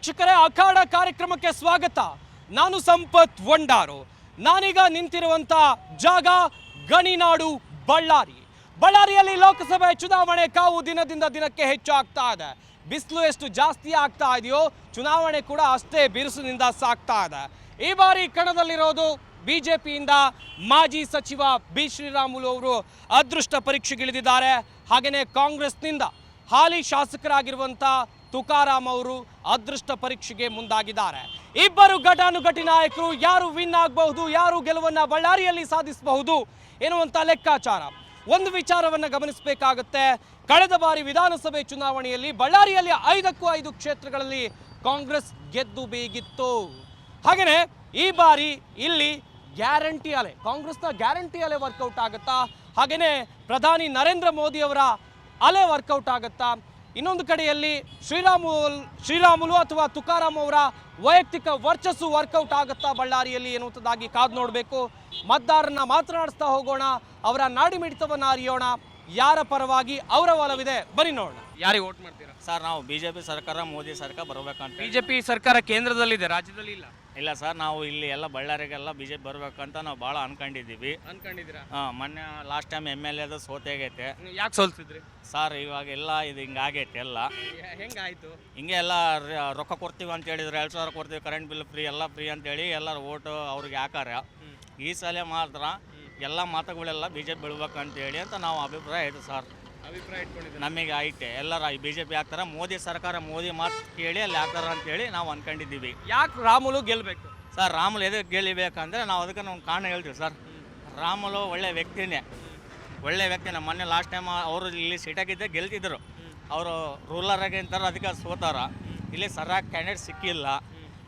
ವೀಕ್ಷಕರೇ, ಅಖಾಡ ಕಾರ್ಯಕ್ರಮಕ್ಕೆ ಸ್ವಾಗತ. ನಾನು ಸಂಪತ್ ವಂಡಾರು. ನಾನೀಗ ನಿಂತಿರುವಂತ ಜಾಗ ಗಣಿನಾಡು ಬಳ್ಳಾರಿ. ಬಳ್ಳಾರಿಯಲ್ಲಿ ಲೋಕಸಭೆ ಚುನಾವಣೆ ಕಾವು ದಿನದಿಂದ ದಿನಕ್ಕೆ ಹೆಚ್ಚು ಆಗ್ತಾ ಇದೆ. ಬಿಸಿಲು ಎಷ್ಟು ಜಾಸ್ತಿ ಆಗ್ತಾ ಇದೆಯೋ, ಚುನಾವಣೆ ಕೂಡ ಅಷ್ಟೇ ಬಿರುಸಿನಿಂದ ಸಾಗ್ತಾ ಇದೆ. ಈ ಬಾರಿ ಕಣದಲ್ಲಿರೋದು ಬಿಜೆಪಿಯಿಂದ ಮಾಜಿ ಸಚಿವ ಬಿ. ಶ್ರೀರಾಮುಲು ಅವರು ಅದೃಷ್ಟ ಪರೀಕ್ಷೆಗಿಳಿದಿದ್ದಾರೆ. ಹಾಗೆಯೇ ಕಾಂಗ್ರೆಸ್ನಿಂದ ಹಾಲಿ ಶಾಸಕರಾಗಿರುವಂತ ತುಕಾರಾಮ್ ಅವರು ಅದೃಷ್ಟ ಪರೀಕ್ಷೆಗೆ ಮುಂದಾಗಿದ್ದಾರೆ. ಇಬ್ಬರು ಘಟಾನುಘಟಿ ನಾಯಕರು ಯಾರು ವಿನ್ ಆಗಬಹುದು, ಯಾರು ಗೆಲುವನ್ನ ಬಳ್ಳಾರಿಯಲ್ಲಿ ಸಾಧಿಸಬಹುದು ಎನ್ನುವಂಥ ಲೆಕ್ಕಾಚಾರ. ಒಂದು ವಿಚಾರವನ್ನ ಗಮನಿಸಬೇಕಾಗುತ್ತೆ. ಕಳೆದ ಬಾರಿ ವಿಧಾನಸಭೆ ಚುನಾವಣೆಯಲ್ಲಿ ಬಳ್ಳಾರಿಯಲ್ಲಿ ಐದಕ್ಕೂ ಐದು ಕ್ಷೇತ್ರಗಳಲ್ಲಿ ಕಾಂಗ್ರೆಸ್ ಗೆದ್ದು ಬೇಗಿತ್ತು. ಹಾಗೆಯೇ ಈ ಬಾರಿ ಇಲ್ಲಿ ಗ್ಯಾರಂಟಿ ಅಲೆ, ಕಾಂಗ್ರೆಸ್ನ ಗ್ಯಾರಂಟಿ ಅಲೆ ವರ್ಕೌಟ್ ಆಗುತ್ತಾ? ಹಾಗೆಯೇ ಪ್ರಧಾನಿ ನರೇಂದ್ರ ಮೋದಿ ಅವರ ಅಲೆ ವರ್ಕೌಟ್ ಆಗುತ್ತಾ? ಇನ್ನೊಂದು ಕಡೆಯಲ್ಲಿ ಶ್ರೀರಾಮು ಶ್ರೀರಾಮುಲು ಅಥವಾ ತುಕಾರಾಮ್ ಅವರ ವೈಯಕ್ತಿಕ ವರ್ಚಸ್ಸು ವರ್ಕೌಟ್ ಆಗುತ್ತಾ ಬಳ್ಳಾರಿಯಲ್ಲಿ ಎನ್ನುವಂಥದ್ದಾಗಿ ಕಾದು ನೋಡಬೇಕು. ಮತದಾರರನ್ನ ಮಾತನಾಡಿಸ್ತಾ ಹೋಗೋಣ ಅವರ ನಾಡಿಮಿಡಿತವನ್ನು ಅರಿಯೋಣ ಯಾರ ಪರವಾಗಿ ಅವರ ಒಲವಿದೆ. ಬನ್ನಿ ನೋಡೋಣ. ಯಾರಿಗೆ ವೋಟ್ ಮಾಡ್ತೀರಾ? ಸರ್ ನಾವು ಬಿಜೆಪಿ ಜೆ ಪಿ ಸರ್ಕಾರ ಮೋದಿ ಸರ್ಕಾರ ಬರಬೇಕಂತ ಬಿಜೆಪಿ ಸರ್ಕಾರ ಕೇಂದ್ರದಲ್ಲಿದೆ ರಾಜ್ಯದಲ್ಲಿ ಇಲ್ಲ ಇಲ್ಲ ಸರ್ ನಾವು ಇಲ್ಲಿ ಎಲ್ಲ ಬಳ್ಳಾರಿಗೆಲ್ಲ ಬಿ ಜೆ ಪಿ ಬರ್ಬೇಕಂತ ನಾವು ಭಾಳ ಅನ್ಕೊಂಡಿದ್ದೀವಿ. ಅನ್ಕೊಂಡಿದ್ದೀರಾ? ಹಾಂ ಮೊನ್ನೆ ಲಾಸ್ಟ್ ಟೈಮ್ ಎಂ ಎಲ್ ಎದು ಸೋತೆಗೈತೆ ಯಾಕೆ ಸೋಲ್ಸಿದ್ರಿ? ಸರ್ ಇವಾಗೆಲ್ಲ ಇದು ಹಿಂಗಾಗೈತೆ ಎಲ್ಲ. ಹೆಂಗಾಯ್ತು? ಹಿಂಗೆ ಎಲ್ಲ ರ- ರೊಕ್ಕ ಕೊಡ್ತೀವಿ ಅಂತ ಹೇಳಿದ್ರು ಎರಡು ಸಾವಿರ ಕೊಡ್ತೀವಿ ಕರೆಂಟ್ ಬಿಲ್ ಫ್ರೀ ಎಲ್ಲ ಫ್ರೀ ಅಂತೇಳಿ ಎಲ್ಲರೂ ಓಟು ಅವ್ರಿಗೆ ಹಾಕಾರ ಈ ಸಲ ಮಾತ್ರ ಎಲ್ಲ ಮಾತುಗಳೆಲ್ಲ ಬಿ ಜೆ ಪಿ ಬೀಳ್ಬೇಕಂತೇಳಿ ಅಂತ ನಾವು ಅಭಿಪ್ರಾಯ ಇದೆ ಸರ್. ಅಭಿಪ್ರಾಯ ಇಟ್ಕೊಂಡಿದ್ದೀರಾ? ನಮಗೆ ಐತೆ. ಎಲ್ಲರ ಬಿ ಜೆ ಪಿ ಹಾಕ್ತಾರೆ ಮೋದಿ ಸರ್ಕಾರ ಮೋದಿ ಮಾತು ಕೇಳಿ ಅಲ್ಲಿ ಹಾಕ್ತಾರ ಅಂತೇಳಿ ನಾವು ಅನ್ಕೊಂಡಿದ್ದೀವಿ. ಯಾಕೆ ರಾಮುಲು ಗೆಲ್ಬೇಕು? ಸರ್ ರಾಮುಲು ಎದಕ್ಕೆ ಗೆಲ್ಲಿಬೇಕಂದ್ರೆ ನಾವು ಅದಕ್ಕೆ ನಾವು ಕಾರಣ ಹೇಳ್ತೀವಿ ಸರ್. ರಾಮುಲು ಒಳ್ಳೆ ವ್ಯಕ್ತಿನೇ. ಒಳ್ಳೆ ವ್ಯಕ್ತಿನೇ ಮೊನ್ನೆ ಲಾಸ್ಟ್ ಟೈಮ್ ಅವರು ಇಲ್ಲಿ ಸೀಟಾಗಿದ್ದೆ ಗೆಲ್ತಿದ್ರು. ಅವರು ರೂಲರ್ ಆಗಿಂತಾರೆ ಅದಕ್ಕೆ ಸೋತಾರ. ಇಲ್ಲಿ ಸರಿಯಾಗಿ ಕ್ಯಾಂಡಿಡೇಟ್ ಸಿಕ್ಕಿಲ್ಲ.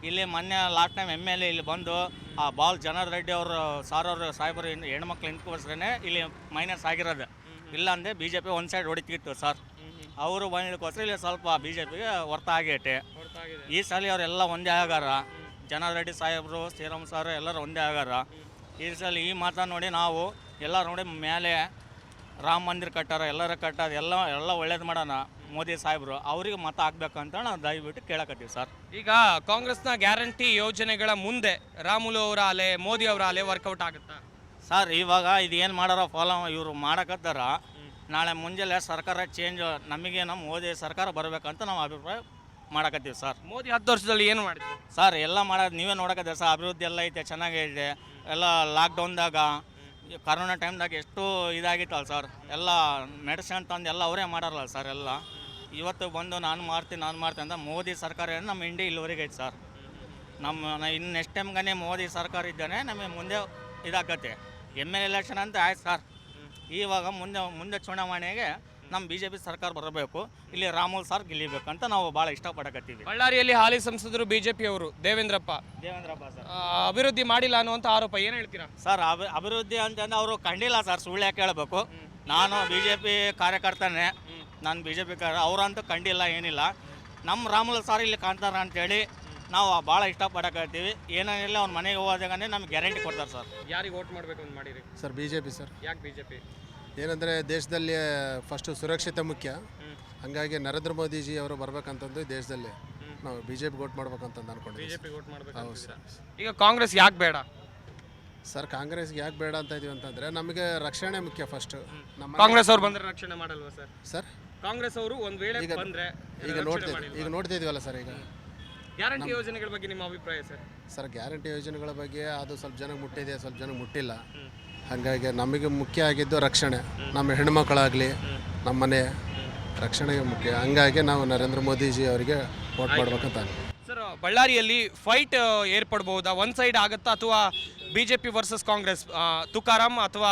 ಇಲ್ಲಿ ಮೊನ್ನೆ last time M L A ಇಲ್ಲಿ ಬಂದು ಆ ಬಾಲ್ ಜನಾರ್ ರೆಡ್ಡಿ ಅವರು ಸಾರ್ ಅವರು ಸಾಹೇಬರು ಹೆಣ್ಮಕ್ಳು ನಿಂತ್ಕೋಸ್ಕರನೇ ಇಲ್ಲಿ ಮೈನಸ್ ಆಗಿರೋದು. ಇಲ್ಲ ಅಂದರೆ ಬಿ ಜೆ ಪಿ ಒಂದು ಸೈಡ್ ಹೊಡಿತಿತ್ತು ಸರ್. ಅವರು ಬಂದಿದ್ದಕ್ಕೋಸ್ಕರ ಇಲ್ಲಿ ಸ್ವಲ್ಪ ಬಿ ಜೆ ಪಿಗೆ ಹೊರ್ತ ಆಗೈತೆ. ಈ ಸಲ ಅವರೆಲ್ಲ ಒಂದೇ ಆಗಾರ. ಜನಾರೆಡ್ಡಿ ಸಾಹೇಬರು, ಶ್ರೀರಾಮ್ ಸರ್ ಎಲ್ಲರೂ ಒಂದೇ ಆಗಾರ. ಈ ಸಲ ಈ ಮಾತನ್ನು ನೋಡಿ ನಾವು ಎಲ್ಲ ನೋಡಿ ಮೇಲೆ ರಾಮ ಮಂದಿರ ಕಟ್ಟಾರ, ಎಲ್ಲರೂ ಕಟ್ಟಾರ, ಎಲ್ಲ ಎಲ್ಲ ಒಳ್ಳೇದು ಮಾಡೋಣ ಮೋದಿ ಸಾಹೇಬರು. ಅವ್ರಿಗೆ ಮತ ಹಾಕ್ಬೇಕಂತ ನಾವು ದಯವಿಟ್ಟು ಕೇಳಕತ್ತೀವಿ ಸರ್. ಈಗ ಕಾಂಗ್ರೆಸ್ನ ಗ್ಯಾರಂಟಿ ಯೋಜನೆಗಳ ಮುಂದೆ ರಾಮುಲು ಅವರ ಅಲೆ ಮೋದಿ ಅವರ ಅಲೆ ವರ್ಕೌಟ್ ಆಗುತ್ತಾ? ಸರ್ ಇವಾಗ ಇದು ಏನು ಮಾಡಾರೋ ಫಾಲೋ ಇವರು ಮಾಡಕತ್ತಾರ. ನಾಳೆ ಮುಂಜಾನೆ ಸರ್ಕಾರ ಚೇಂಜ್ ನಮಗೇನು ಮೋದಿ ಸರ್ಕಾರ ಬರಬೇಕಂತ ನಾವು ಅಭಿಪ್ರಾಯ ಮಾಡಕತ್ತೀವಿ ಸರ್. ಮೋದಿ ಹತ್ತು ವರ್ಷದಲ್ಲಿ ಏನು ಮಾಡಿದ್ವಿ ಸರ್ ಎಲ್ಲ ಮಾಡೋದು ನೀವೇ ನೋಡಕತ್ತೀವಿ ಸರ್ ಅಭಿವೃದ್ಧಿ ಎಲ್ಲ ಐತೆ ಚೆನ್ನಾಗೈತೆ. ಎಲ್ಲ ಲಾಕ್ಡೌನ್ದಾಗ ಕರೋನಾ ಟೈಮ್ದಾಗ ಎಷ್ಟು ಇದಾಗಿತ್ತಲ್ಲ ಸರ್. ಎಲ್ಲ ಮೆಡಿಸಿನ್ ತಂದು ಎಲ್ಲ ಅವರೇ ಮಾಡಾರಲ್ಲ ಸರ್ ಎಲ್ಲ. ಇವತ್ತು ಬಂದು ನಾನು ಮಾಡ್ತೀನಿ ನಾನು ಮಾಡ್ತೀನಿ ಅಂತ ಮೋದಿ ಸರ್ಕಾರ ಏನು ನಮ್ಮ ಇಂಡಿಯಾ ಇಲ್ಲಿವರೆಗೆ ಐತೆ ಸರ್. ನಮ್ಮ ಇನ್ನು ನೆಕ್ಸ್ಟ್ ಟೈಮ್ಗಾನೆ ಮೋದಿ ಸರ್ಕಾರ ಇದ್ದಾನೆ ನಮಗೆ ಮುಂದೆ ಇದಾಗತ್ತೆ ಎಂ ಎಲ್ ಎಲೆಕ್ಷನ್ ಅಂತ ಆಯ್ತು ಸರ್ ಇವಾಗ ಮುಂದೆ ಮುಂದೆ ಚುನಾವಣೆಗೆ ನಮ್ಮ ಬಿ ಜೆ ಪಿ ಸರ್ಕಾರ ಬರಬೇಕು. ಇಲ್ಲಿ ರಾಮುಲ್ ಸರ್ ಅಂತ ನಾವು ಭಾಳ ಇಷ್ಟಪಡಕತ್ತೀವಿ. ಬಳ್ಳಾರಿಯಲ್ಲಿ ಹಾಲಿ ಸಂಸದರು ಬಿಜೆಪಿ ಅವರು ದೇವೇಂದ್ರಪ್ಪ. ದೇವೇಂದ್ರಪ್ಪ ಸರ್ ಆ, ಅಭಿವೃದ್ಧಿ ಮಾಡಿಲ್ಲ ಅನ್ನುವಂಥ ಆರೋಪ ಏನು ಹೇಳ್ತೀರಾ? ಸರ್ ಅಭಿ ಅಭಿವೃದ್ಧಿ ಅಂತಂದ್ರೆ ಅವರು ಕಂಡಿಲ್ಲ ಸರ್ ಸುಳ್ಳು ಯಾಕೆ ಹೇಳಬೇಕು? ನಾನು ಬಿ ಜೆ ಪಿ ಕಾರ್ಯಕರ್ತನೇ. ನಾನು ಬಿ ಜೆ ಪಿ ಕಾರ್ಯ ಅವರಂತೂ ಕಂಡಿಲ್ಲ ಏನಿಲ್ಲ. ನಮ್ಮ ರಾಮುಲ್ ಸರ್ ಇಲ್ಲಿ ಕಾಣ್ತಾರ ಅಂತೇಳಿ ನಾವು ಭಾಳ ಇಷ್ಟಪಡಕತ್ತೀವಿ. ಏನೇನಿಲ್ಲ ಅವ್ನ ಮನೆಗೆ ಹೋದಾಗನೇ ನಮ್ಗೆ ಗ್ಯಾರಂಟಿ ಕೊಡ್ತಾರೆ ಸರ್. ಯಾರಿಗೆ ವೋಟ್ ಮಾಡಬೇಕು ಅಂತ ಮಾಡಿರಿ? Sir B J P sir. ಯಾಕೆ ಬಿಜೆಪಿ? ಏನಂದರೆ ದೇಶದಲ್ಲಿ ಫಸ್ಟು ಸುರಕ್ಷತೆ ಮುಖ್ಯ. ಹಾಗಾಗಿ ನರೇಂದ್ರ ಮೋದಿಜಿ ಅವರು ಬರ್ಬೇಕಂತಂದು ದೇಶದಲ್ಲಿ ನಾವು ಬಿ ಜೆ ಪಿ ಓಟ್ ಮಾಡ್ಬೇಕಂತಂದು ಅನ್ಕೊಂಡಿದ್ದೀವಿ ಬಿಜೆಪಿ ವೋಟ್ ಮಾಡಬೇಕು ಹೌದು ಸರ್. ಈಗ ಕಾಂಗ್ರೆಸ್ ಯಾಕೆ ಬೇಡ? ಸರ್ ಕಾಂಗ್ರೆಸ್ಗೆ ಯಾಕೆ ಬೇಡ ಅಂತ ಇದೀವಿ ಅಂತಂದರೆ ನಮಗೆ ರಕ್ಷಣೆ ಮುಖ್ಯ ಫಸ್ಟು ನಮ್ಮ ಕಾಂಗ್ರೆಸ್ ಅವ್ರು ಬಂದ್ರೆ ರಕ್ಷಣೆ ಮಾಡಲ್ವಾ ಸರ್? ಸರ್? ಕಾಂಗ್ರೆಸ್ ಅವರು ಒಂದ್ ವೇಳೆ ಈಗ- ಬಂದ್ರೆ ಈಗ ನೋಡ್ತಿದ್ವಿ ಈಗ ನೋಡ್ತಿದ್ದೀವಲ್ಲ ಸರ್ ಈಗ? ಗ್ಯಾರಂಟಿ ಯೋಜನೆಗಳ ಬಗ್ಗೆ ನಿಮ್ಮ ಅಭಿಪ್ರಾಯ ಸರ್? ಸರ್ ಗ್ಯಾರಂಟಿ ಯೋಜನೆಗಳ ಬಗ್ಗೆ ಅದು ಸ್ವಲ್ಪ ಜನಕ್ಕೆ ಮುಟ್ಟಿದೆ ಸ್ವಲ್ಪ ಜನಕ್ಕೆ ಮುಟ್ಟಿಲ್ಲ. ಹಾಗಾಗಿ ನಮಗೆ ಮುಖ್ಯ ಆಗಿದ್ದು ರಕ್ಷಣೆ. ನಮ್ಮ ಹೆಣ್ಮಕ್ಕಳಾಗಲಿ ನಮ್ಮ ಮನೆ ರಕ್ಷಣೆಗೆ ಮುಖ್ಯ. ಹಂಗಾಗಿ ನಾವು ನರೇಂದ್ರ ಮೋದಿಜಿ ಅವರಿಗೆ ವೋಟ್ ಮಾಡ್ಬೇಕಂತ. ಸರ್ ಬಳ್ಳಾರಿಯಲ್ಲಿ ಫೈಟ್ ಏರ್ಪಡಬಹುದಾ ಒನ್ ಸೈಡ್ ಆಗುತ್ತಾ ಅಥವಾ ಬಿಜೆಪಿ ವರ್ಸಸ್ ಕಾಂಗ್ರೆಸ್ ತುಕಾರಾಮ್ ಅಥವಾ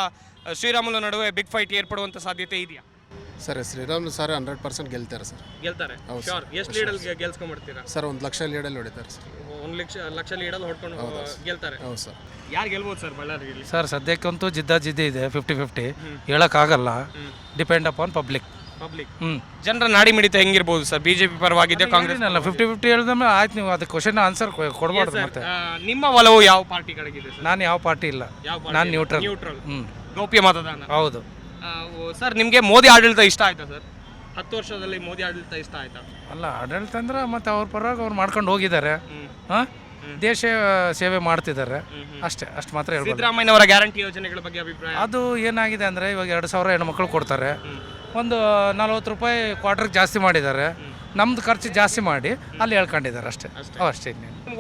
ಶ್ರೀರಾಮುಲು ನಡುವೆ ಬಿಗ್ ಫೈಟ್ ಏರ್ಪಡುವಂತ ಸಾಧ್ಯತೆ ಇದೆಯಾ? Sir Sriram sir hundred percent ಗೆಲ್ತಾರೆ ಸರ್. ಗೆಲ್ತಾರೆ? ಹೌದು ಶೋರ್ ಎಷ್ಟು ಲೀಡಲ್ಲಿ ಗೆಲ್ಸ್ಕೊಂಡ್ಬಿಡ್ತೀರಾ? ಸರ್ ಒಂದು ಲಕ್ಷ ಲೀಡಲ್ಲಿ ಹೊಡಿತಾರೆ ಸರ್. ಒಂದು ಲಕ್ಷ ಲಕ್ಷ ಲೀಡಲ್ಲಿ ಹೊಡ್ಕೊಂಡು ಗೆಲ್ತಾರೆ? ಹೌದು ಸರ್. ಯಾರು ಗೆಲ್ಬೋದು ಸರ್ ಬಳ್ಳಾರಿಯಲ್ಲಿ? ಸರ್ ಸದ್ಯಕ್ಕಂತೂ ಜಿದ್ದಾಜಿದ್ದಿ ಇದೆ ಫಿಫ್ಟಿ ಫಿಫ್ಟಿ ಹೇಳೋಕ್ಕಾಗಲ್ಲ. ಡಿಪೆಂಡ್ ಅಪಾನ್ ಪಬ್ಲಿಕ್ ಪಬ್ಲಿಕ್ ಹ್ಞೂ ಜನರ ನಾಡಿ ಮಿಡಿತ ಹೆಂಗಿರ್ಬೋದು ಸರ್? ಬಿಜೆಪಿ ಪರವಾಗಿದೆ ಕಾಂಗ್ರೆಸ್ ಅಲ್ಲ ಫಿಫ್ಟಿ ಫಿಫ್ಟಿ ಹೇಳಿದ್ರೆ ಆಯ್ತು ನೀವು ಅದಕ್ಕೆ ಕ್ವಶನ್ ಆನ್ಸರ್ ಕೊಡಬಾರ್ದು ಮತ್ತೆ. ನಿಮ್ಮ ಒಲವು ಯಾವ ಪಾರ್ಟಿ ಕಡೆಗಿದೆ ಸರ್? ನಾನು ಯಾವ ಪಾರ್ಟಿ ಇಲ್ಲ. ಯಾವ ನಾನು ನ್ಯೂಟ್ರಲ್ ನ್ಯೂಟ್ರಲ್ ಹ್ಞೂ ಗೌಪ್ಯ ಮತದಾನ. ಹೌದು. ಸರ್ ನಿಮಗೆ ಮೋದಿ ಆಡಳಿತ ಇಷ್ಟ ಆಯ್ತಾ ಸರ್? ಹತ್ತು ವರ್ಷದಲ್ಲಿ ಮೋದಿ ಆಡಳಿತ ಇಷ್ಟ ಆಯ್ತಾ? ಅಲ್ಲ ಆಡಳಿತ ಅಂದ್ರೆ ಮತ್ತೆ ಅವ್ರ ಪರವಾಗಿ ಅವ್ರು ಮಾಡ್ಕೊಂಡು ಹೋಗಿದ್ದಾರೆ. ಹಾಂ? ದೇಶ ಸೇವೆ ಮಾಡ್ತಿದ್ದಾರೆ. ಅಷ್ಟೇ ಅಷ್ಟು ಮಾತ್ರ ಹೇಳ್ಬೋದು. ಸಿದ್ದರಾಮಯ್ಯನವರ ಗ್ಯಾರಂಟಿ ಯೋಜನೆಗಳ ಬಗ್ಗೆ ಅಭಿಪ್ರಾಯ? ಅದು ಏನಾಗಿದೆ ಅಂದರೆ ಇವಾಗ ಎರಡು ಸಾವಿರ ಹೆಣ್ಮಕ್ಳು ಕೊಡ್ತಾರೆ. ಒಂದು ನಲ್ವತ್ತು ರೂಪಾಯಿ ಕ್ವಾರ್ಟರ್ಗೆ ಜಾಸ್ತಿ ಮಾಡಿದ್ದಾರೆ. ನಮ್ದು ಖರ್ಚು ಜಾಸ್ತಿ ಮಾಡಿ ಅಲ್ಲಿ ಹೇಳ್ಕೊಂಡಿದ್ದಾರೆ ಅಷ್ಟೇ. ಅಷ್ಟೇ.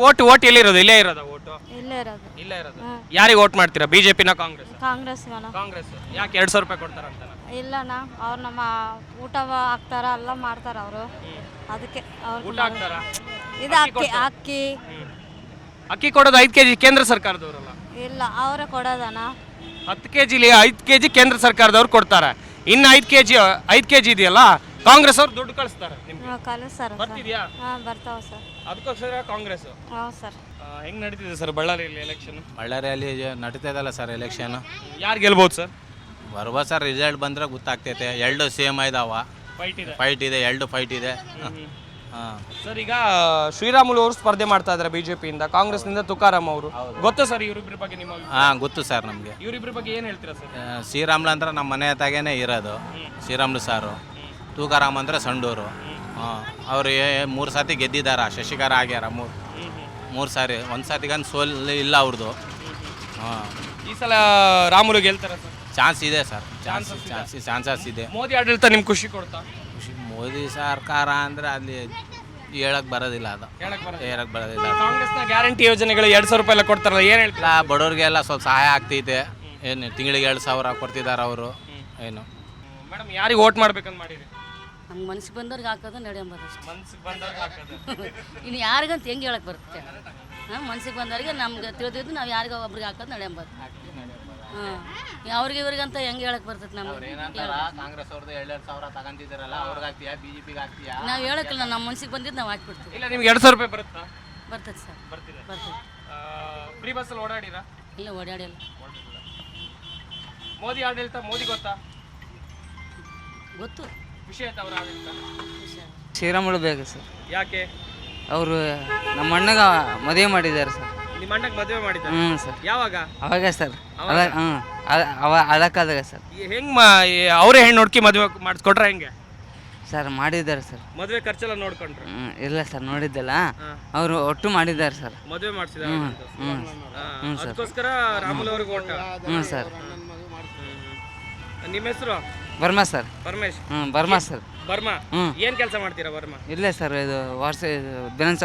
ಓಟ್ ಓಟ್ ಎಲ್ಲಿರೋದು? ಇಲ್ಲೇ ಇರೋದು ಓಟು ಇಲ್ಲೇ ಇರೋದು. ಇಲ್ಲೇ ಇರೋದು? ಯಾರಿಗೆ ವೋಟ್ ಮಾಡ್ತೀರಾ ಬಿಜೆಪಿನ ಕಾಂಗ್ರೆಸ್? ಕಾಂಗ್ರೆಸ್ ಕಾಂಗ್ರೆಸ್. ಯಾಕೆ ಎರಡು ಸಾವಿರ ರೂಪಾಯಿ ಕೊಡ್ತಾರಂತ ಇಲ್ಲಣ್ಣ ಅವ್ರು ನಮ್ಮ ಊಟ ಹಾಕ್ತಾರ ಎಲ್ಲ ಮಾಡ್ತಾರ ಅವರು. ಅದಕ್ಕೆ ಅವ್ರು ಊಟ ಹಾಕ್ತಾರಾ? ಇದು ಅಕ್ಕಿ ಅಕ್ಕಿ ಅಕ್ಕಿ. ಕೊಡೋದು ಐದು ಕೆಜಿ ಕೇಂದ್ರ ಸರ್ಕಾರದವರಲ್ಲ? ಇಲ್ಲ ಅವರೇ ಕೊಡೋದಣ್ಣ. ಹತ್ತು ಕೆ ಜಿಲಿ ಐದು ಕೆ ಜಿ ಕೇಂದ್ರ ಸರ್ಕಾರದವ್ರು ಕೊಡ್ತಾರೆ. ಇನ್ನು ಐದು ಕೆ ಜಿ ಐದು ಕೆ ಜಿ ಇದೆಯಲ್ಲ ಕಾಂಗ್ರೆಸ್ ಅವ್ರು ದುಡ್ಡು ಕಳಿಸ್ತಾರೆ ನಿಮ್ಗೆ? ಕಲಿಸ್ತಾರ ಸರ್. ಬರ್ತಿದ್ಯಾ? ಹಾಂ ಬರ್ತಾವ ಸರ್. ಅದಕ್ಕೋಸ್ಕರ ಕಾಂಗ್ರೆಸ್. ಸರ್. ಹೆಂಗ್ ನಡೀತಿದೆ ಸರ್ ಬಳ್ಳಾರಿಯಲ್ಲಿ ಎಲೆಕ್ಷನ್ ಬಳ್ಳಾರಿಯಲ್ಲಿ ನಡೀತಾ ಇದಲ್ಲ ಸರ್ ಎಲೆಕ್ಷನ್ ಯಾರು ಗೆಲ್ಬೋದು ಸರ್? ಬರುವ ಸರ್ ರಿಸಲ್ಟ್ ಬಂದ್ರೆ ಗೊತ್ತಾಗ್ತೈತೆ. ಎರಡು ಸೇಮ್ ಇದಾವ. ಫೈಟ್ ಇದೆ. ಫೈಟ್ ಇದೆ ಎರಡು ಫೈಟ್ ಇದೆ. ಹಾಂ. ಸರ್ ಈಗ ಶ್ರೀರಾಮುಲು ಅವರು ಸ್ಪರ್ಧೆ ಮಾಡ್ತಾ ಇದ್ದಾರೆ ಬಿಜೆಪಿಯಿಂದ. ಕಾಂಗ್ರೆಸ್ನಿಂದ ತುಕಾರಾಮ್ ಅವರು. ಗೊತ್ತು ಸರ್ ಇವರಿಬ್ಬರ ಬಗ್ಗೆ ನಿಮ್ಮ ಹಾಂ ಗೊತ್ತು ಸರ್ ನಮಗೆ. ಇವರಿಬ್ಬರ ಬಗ್ಗೆ ಏನು ಹೇಳ್ತೀರಾ ಸರ್? ಶ್ರೀರಾಮ್ಲು ಅಂದ್ರೆ ನಮ್ಮ ಮನೆ ಹತ್ತಾಗೇನೆ ಇರೋದು. ಶ್ರೀರಾಮ್ಲು ಸಾರು. ತೂಕಾರಾಮ್ ಅಂದರೆ ಸಂಡೂರು. ಹಾಂ ಅವರು ಮೂರು ಸತಿ ಗೆದ್ದಿದ್ದಾರೆ ಶಶಿಕರ ಆಗ್ಯಾರ ಮೂರು ಮೂರು ಸಾರಿ. ಒಂದು ಸಾತಿಗನ್ ಸೋಲ್ ಇಲ್ಲ ಅವ್ರದ್ದು ಹಾಂ. ಈ ಸಲ ರಾಮುಲು ಗೆಲ್ತಾರೆ ಸರ್? ಚಾನ್ಸ್ ಇದೆ ಸರ್. ಚಾನ್ಸ್ ಚಾನ್ಸ್ ಚಾನ್ಸಸ್ ಇದೆ. ಮೋದಿ ಆಡಳಿತ ನಿಮ್ಗೆ ಖುಷಿ ಕೊಡ್ತಾ? ಖುಷಿ ಮೋದಿ ಸರ್ಕಾರ ಅಂದರೆ ಅಲ್ಲಿ ಹೇಳಕ್ ಬರೋದಿಲ್ಲ ಅದು. ಹೇಳಕ್ ಬರೋದಿಲ್ಲ. ಕಾಂಗ್ರೆಸ್ನ ಗ್ಯಾರಂಟಿ ಯೋಜನೆಗಳು ಎರಡು ಸಾವಿರ ರೂಪಾಯಿ ಎಲ್ಲ ಕೊಡ್ತಾರಲ್ಲ ಏನು ಹೇಳ್ತೀರಾ? ಎಲ್ಲ ಬಡವ್ರಿಗೆಲ್ಲ ಸ್ವಲ್ಪ ಸಹಾಯ ಆಗ್ತೈತೆ. ಏನು ತಿಂಗಳಿಗೆ ಎರಡು ಸಾವಿರ ಕೊಡ್ತಿದ್ದಾರೆ ಅವರು. ಏನು. ಮೇಡಮ್ ಯಾರಿಗೆ ಓಟ್ ಮಾಡ್ಬೇಕಂತ ಮಾಡಿರಿ? ನಮ್ಗೆ ಮನ್ಸಿಗೆ ಬಂದವ್ರಿಗೆ ಹಾಕೋದು ನಡೆಯಂಬೋದು ಅಷ್ಟೇ ಮನ್ಸಿಗೆ ಬಂದಾಗ ಹಾಕೋದು. ಇನ್ನು ಯಾರಿಗಂತ ಹೆಂಗೆ ಹೇಳಕ್ಕೆ ಬರುತ್ತೆ? ಹಾಂ ಮನ್ಸಿಗೆ ಬಂದವ್ರಿಗೆ ನಮ್ಗೆ ತಿಳಿದಿದ್ದು ನಾವು ಯಾರಿಗೋ ಒಬ್ರಿಗೆ ಹಾಕೋದು ನಡೆಯಂಬೋದು ಹಾಂ ಅವ್ರಿಗೆ ಇವ್ರಿಗಂತ ಹೆಂಗೆ ಹೇಳಕ್ಕೆ ಬರ್ತೈತೆ ನಮ್ಗೆ? ಕಾಂಗ್ರೆಸ್ ಅವ್ರದ್ದು ಎರಡೆರಡು ಸಾವಿರ ಅವ್ರಿಗೆ ಹಾಕ್ತೀಯಾ ಆಗ್ತೀಯಾ ನಾವು ಹೇಳಕ್ಕಿಲ್ಲ ನಮ್ಮ ಮನ್ಸಿಗೆ ಬಂದಿದ್ದು ನಾವು ಹಾಕ್ಬಿಡ್ತೀವಿ. ಇಲ್ಲ ನಿಮ್ಗೆ ಎರಡು ಸಾವಿರ ರೂಪಾಯಿ ಬರುತ್ತಾ? ಬರ್ತೈತೆ ಸರ್. ಬರ್ತೀರಾ? ಬರ್ತೈತೆ. ಫ್ರೀ ಬಸ್ಸಲ್ಲಿ ಓಡಾಡಿರಾ? ಇಲ್ಲ ಓಡಾಡಿಲ್ಲ. ಮೋದಿ ಆಡಳಿತ ಮೋದಿ ಗೊತ್ತಾ? ಗೊತ್ತು. ಖುಷಿ ಆಯ್ತಾ ಅವರ ಆಡಳಿತ ಶ್ರೀರಾಮುಲು ಬೇಕು ಸರ್. ಯಾಕೆ? ಅವರು ನಮ್ಮ ಅಣ್ಣಗ ಮದುವೆ ಮಾಡಿದ್ದಾರೆ ಸರ್. ನಿಮ್ಮ ಅಣ್ಣಗೆ ಮದುವೆ ಮಾಡಿದ್ದಾರೆ? ಹ್ಞೂ ಸರ್. ಯಾವಾಗ? ಅವಾಗ ಸರ್. ಅದ ಹ್ಞೂ ಅವ ಅದಕ್ಕಾದಾಗ ಸರ್. ಹೆಂಗೆ ಅವರೇ ಹೆಣ್ಣು ಹುಡುಕಿ ಮದುವೆ ಮಾಡಿಸ್ಕೊಟ್ರೆ ಹೆಂಗೆ? ಸರ್ ಮಾಡಿದ್ದಾರೆ ಸರ್. ಮದುವೆ ಖರ್ಚೆಲ್ಲ ನೋಡ್ಕೊಂಡ್ರು? ಇಲ್ಲ ಸರ್ ನೋಡಿದ್ದಲ್ಲ. ಅವರು ಒಟ್ಟು ಮಾಡಿದ್ದಾರೆ ಸರ್. ಮದುವೆ ಮಾಡಿಸಿದ ಹ್ಞೂ ಸರ್. ಅದಕ್ಕೋಸ್ಕರ ರಾಮುಲ್ ಅವ್ರಿಗೆ ಓಟ. ಹ್ಞೂ ಸರ್. ನಿಮ್ಮ ಹೆಸರು? Burma sir. ಪರಮೇಶ್ ಹ್ಞೂ ಬರ್ಮಾ ಸರ್. ಬರ್ಮಾ? ಹ್ಞೂ ಏನು ಕೆಲಸ ಮಾಡ್ತೀರಾ ಬರ್ಮಾ? ಇಲ್ಲೇ ಸರ್ ಇದು ವಾಟ್ಸ್ ಬಿಲನ್ಸ್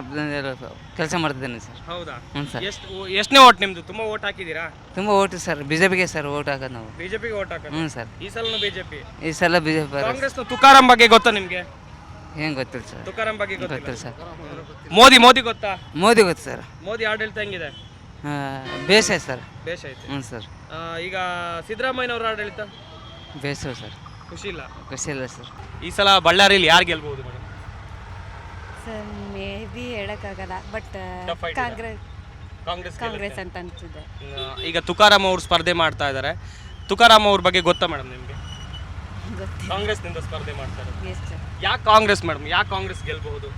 ಕೆಲಸ ಮಾಡ್ತಿದ್ದೇನೆ ಸರ್. ಹೌದಾ? ಹ್ಞೂ ಸರ್. ಎಷ್ಟು ಎಷ್ಟನೇ ಓಟ್ ನಿಮ್ದು? ತುಂಬಾ ಓಟ್ ಹಾಕಿದ್ದೀರಾ? ತುಂಬ ಓಟು ಸರ್ ಬಿ ಜೆ ಪಿಗೆ ಸರ್ ಓಟ್ ಹಾಕೋದು ನಾವು. ಬಿಜೆಪಿಗೆ ಓಟ್ ಹಾಕೋದು? ಹ್ಞೂ ಸರ್. ಈ ಸಲನು ಬಿಜೆಪಿ? ಈ ಸಲ ಬಿ ಜೆ ಪಿ ಕಾಂಗ್ರೆಸ್ನ ತುಕಾರಾಮ್ ಬಗ್ಗೆ ಗೊತ್ತಾ ನಿಮ್ಗೆ? ಹೆಂಗೆ ಗೊತ್ತಿಲ್ಲ ಸರ್. ತುಕಾರಾಮ್ ಬಗ್ಗೆ ಗೊತ್ತಿಲ್ಲ. ಗೊತ್ತಿಲ್ಲ ಸರ್. ಮೋದಿ ಮೋದಿ ಗೊತ್ತಾ? ಮೋದಿ ಗೊತ್ತು ಸರ್. ಮೋದಿ ಆಡಳಿತ ಹೆಂಗಿದೆ? ಬೇಸಾಯ ಸರ್. ಬೇಷ ಐತೆ ಹ್ಞೂ ಸರ್. ಆ, ಈಗ ಸಿದ್ದರಾಮಯ್ಯನವ್ರ ಆಡಳಿತ? ಬೇಸರ ಸರ್. ಖುಷಿ ಇಲ್ಲ. ಖುಷಿ ಇಲ್ಲ ಸರ್. ಈ ಸಲ ಬಳ್ಳಾರಿಯಲ್ಲಿ ಯಾರು ಗೆಲ್ಬಹುದು ಮೇಡಮ್ ಸರ್ ಮೇ ಬಿ ಹೇಳೋಕ್ಕಾಗಲ್ಲ ಬಟ್ Tough fight ಇದೆ. ಕಾಂಗ್ರೆಸ್ ಕಾಂಗ್ರೆಸ್ ಕಾಂಗ್ರೆಸ್ ಅಂತ ಅನ್ಸಿದೆ ಈಗ ತುಕಾರಾಮ್ ಅವರು ಸ್ಪರ್ಧೆ ಮಾಡ್ತಾ ಇದ್ದಾರೆ ತುಕಾರಾಮ್ ಅವ್ರ ಬಗ್ಗೆ ಗೊತ್ತಾ ಮೇಡಮ್ ನಿಮಗೆ? ಗೊತ್ತಿಲ್ಲ. ಕಾಂಗ್ರೆಸ್ನಿಂದ ಸ್ಪರ್ಧೆ ಮಾಡ್ತಾರೆ ಎಷ್ಟು ಯಾಕೆ ಕಾಂಗ್ರೆಸ್ ಮೇಡಮ್ ಯಾಕೆ ಕಾಂಗ್ರೆಸ್ ಗೆಲ್ಬಹುದು?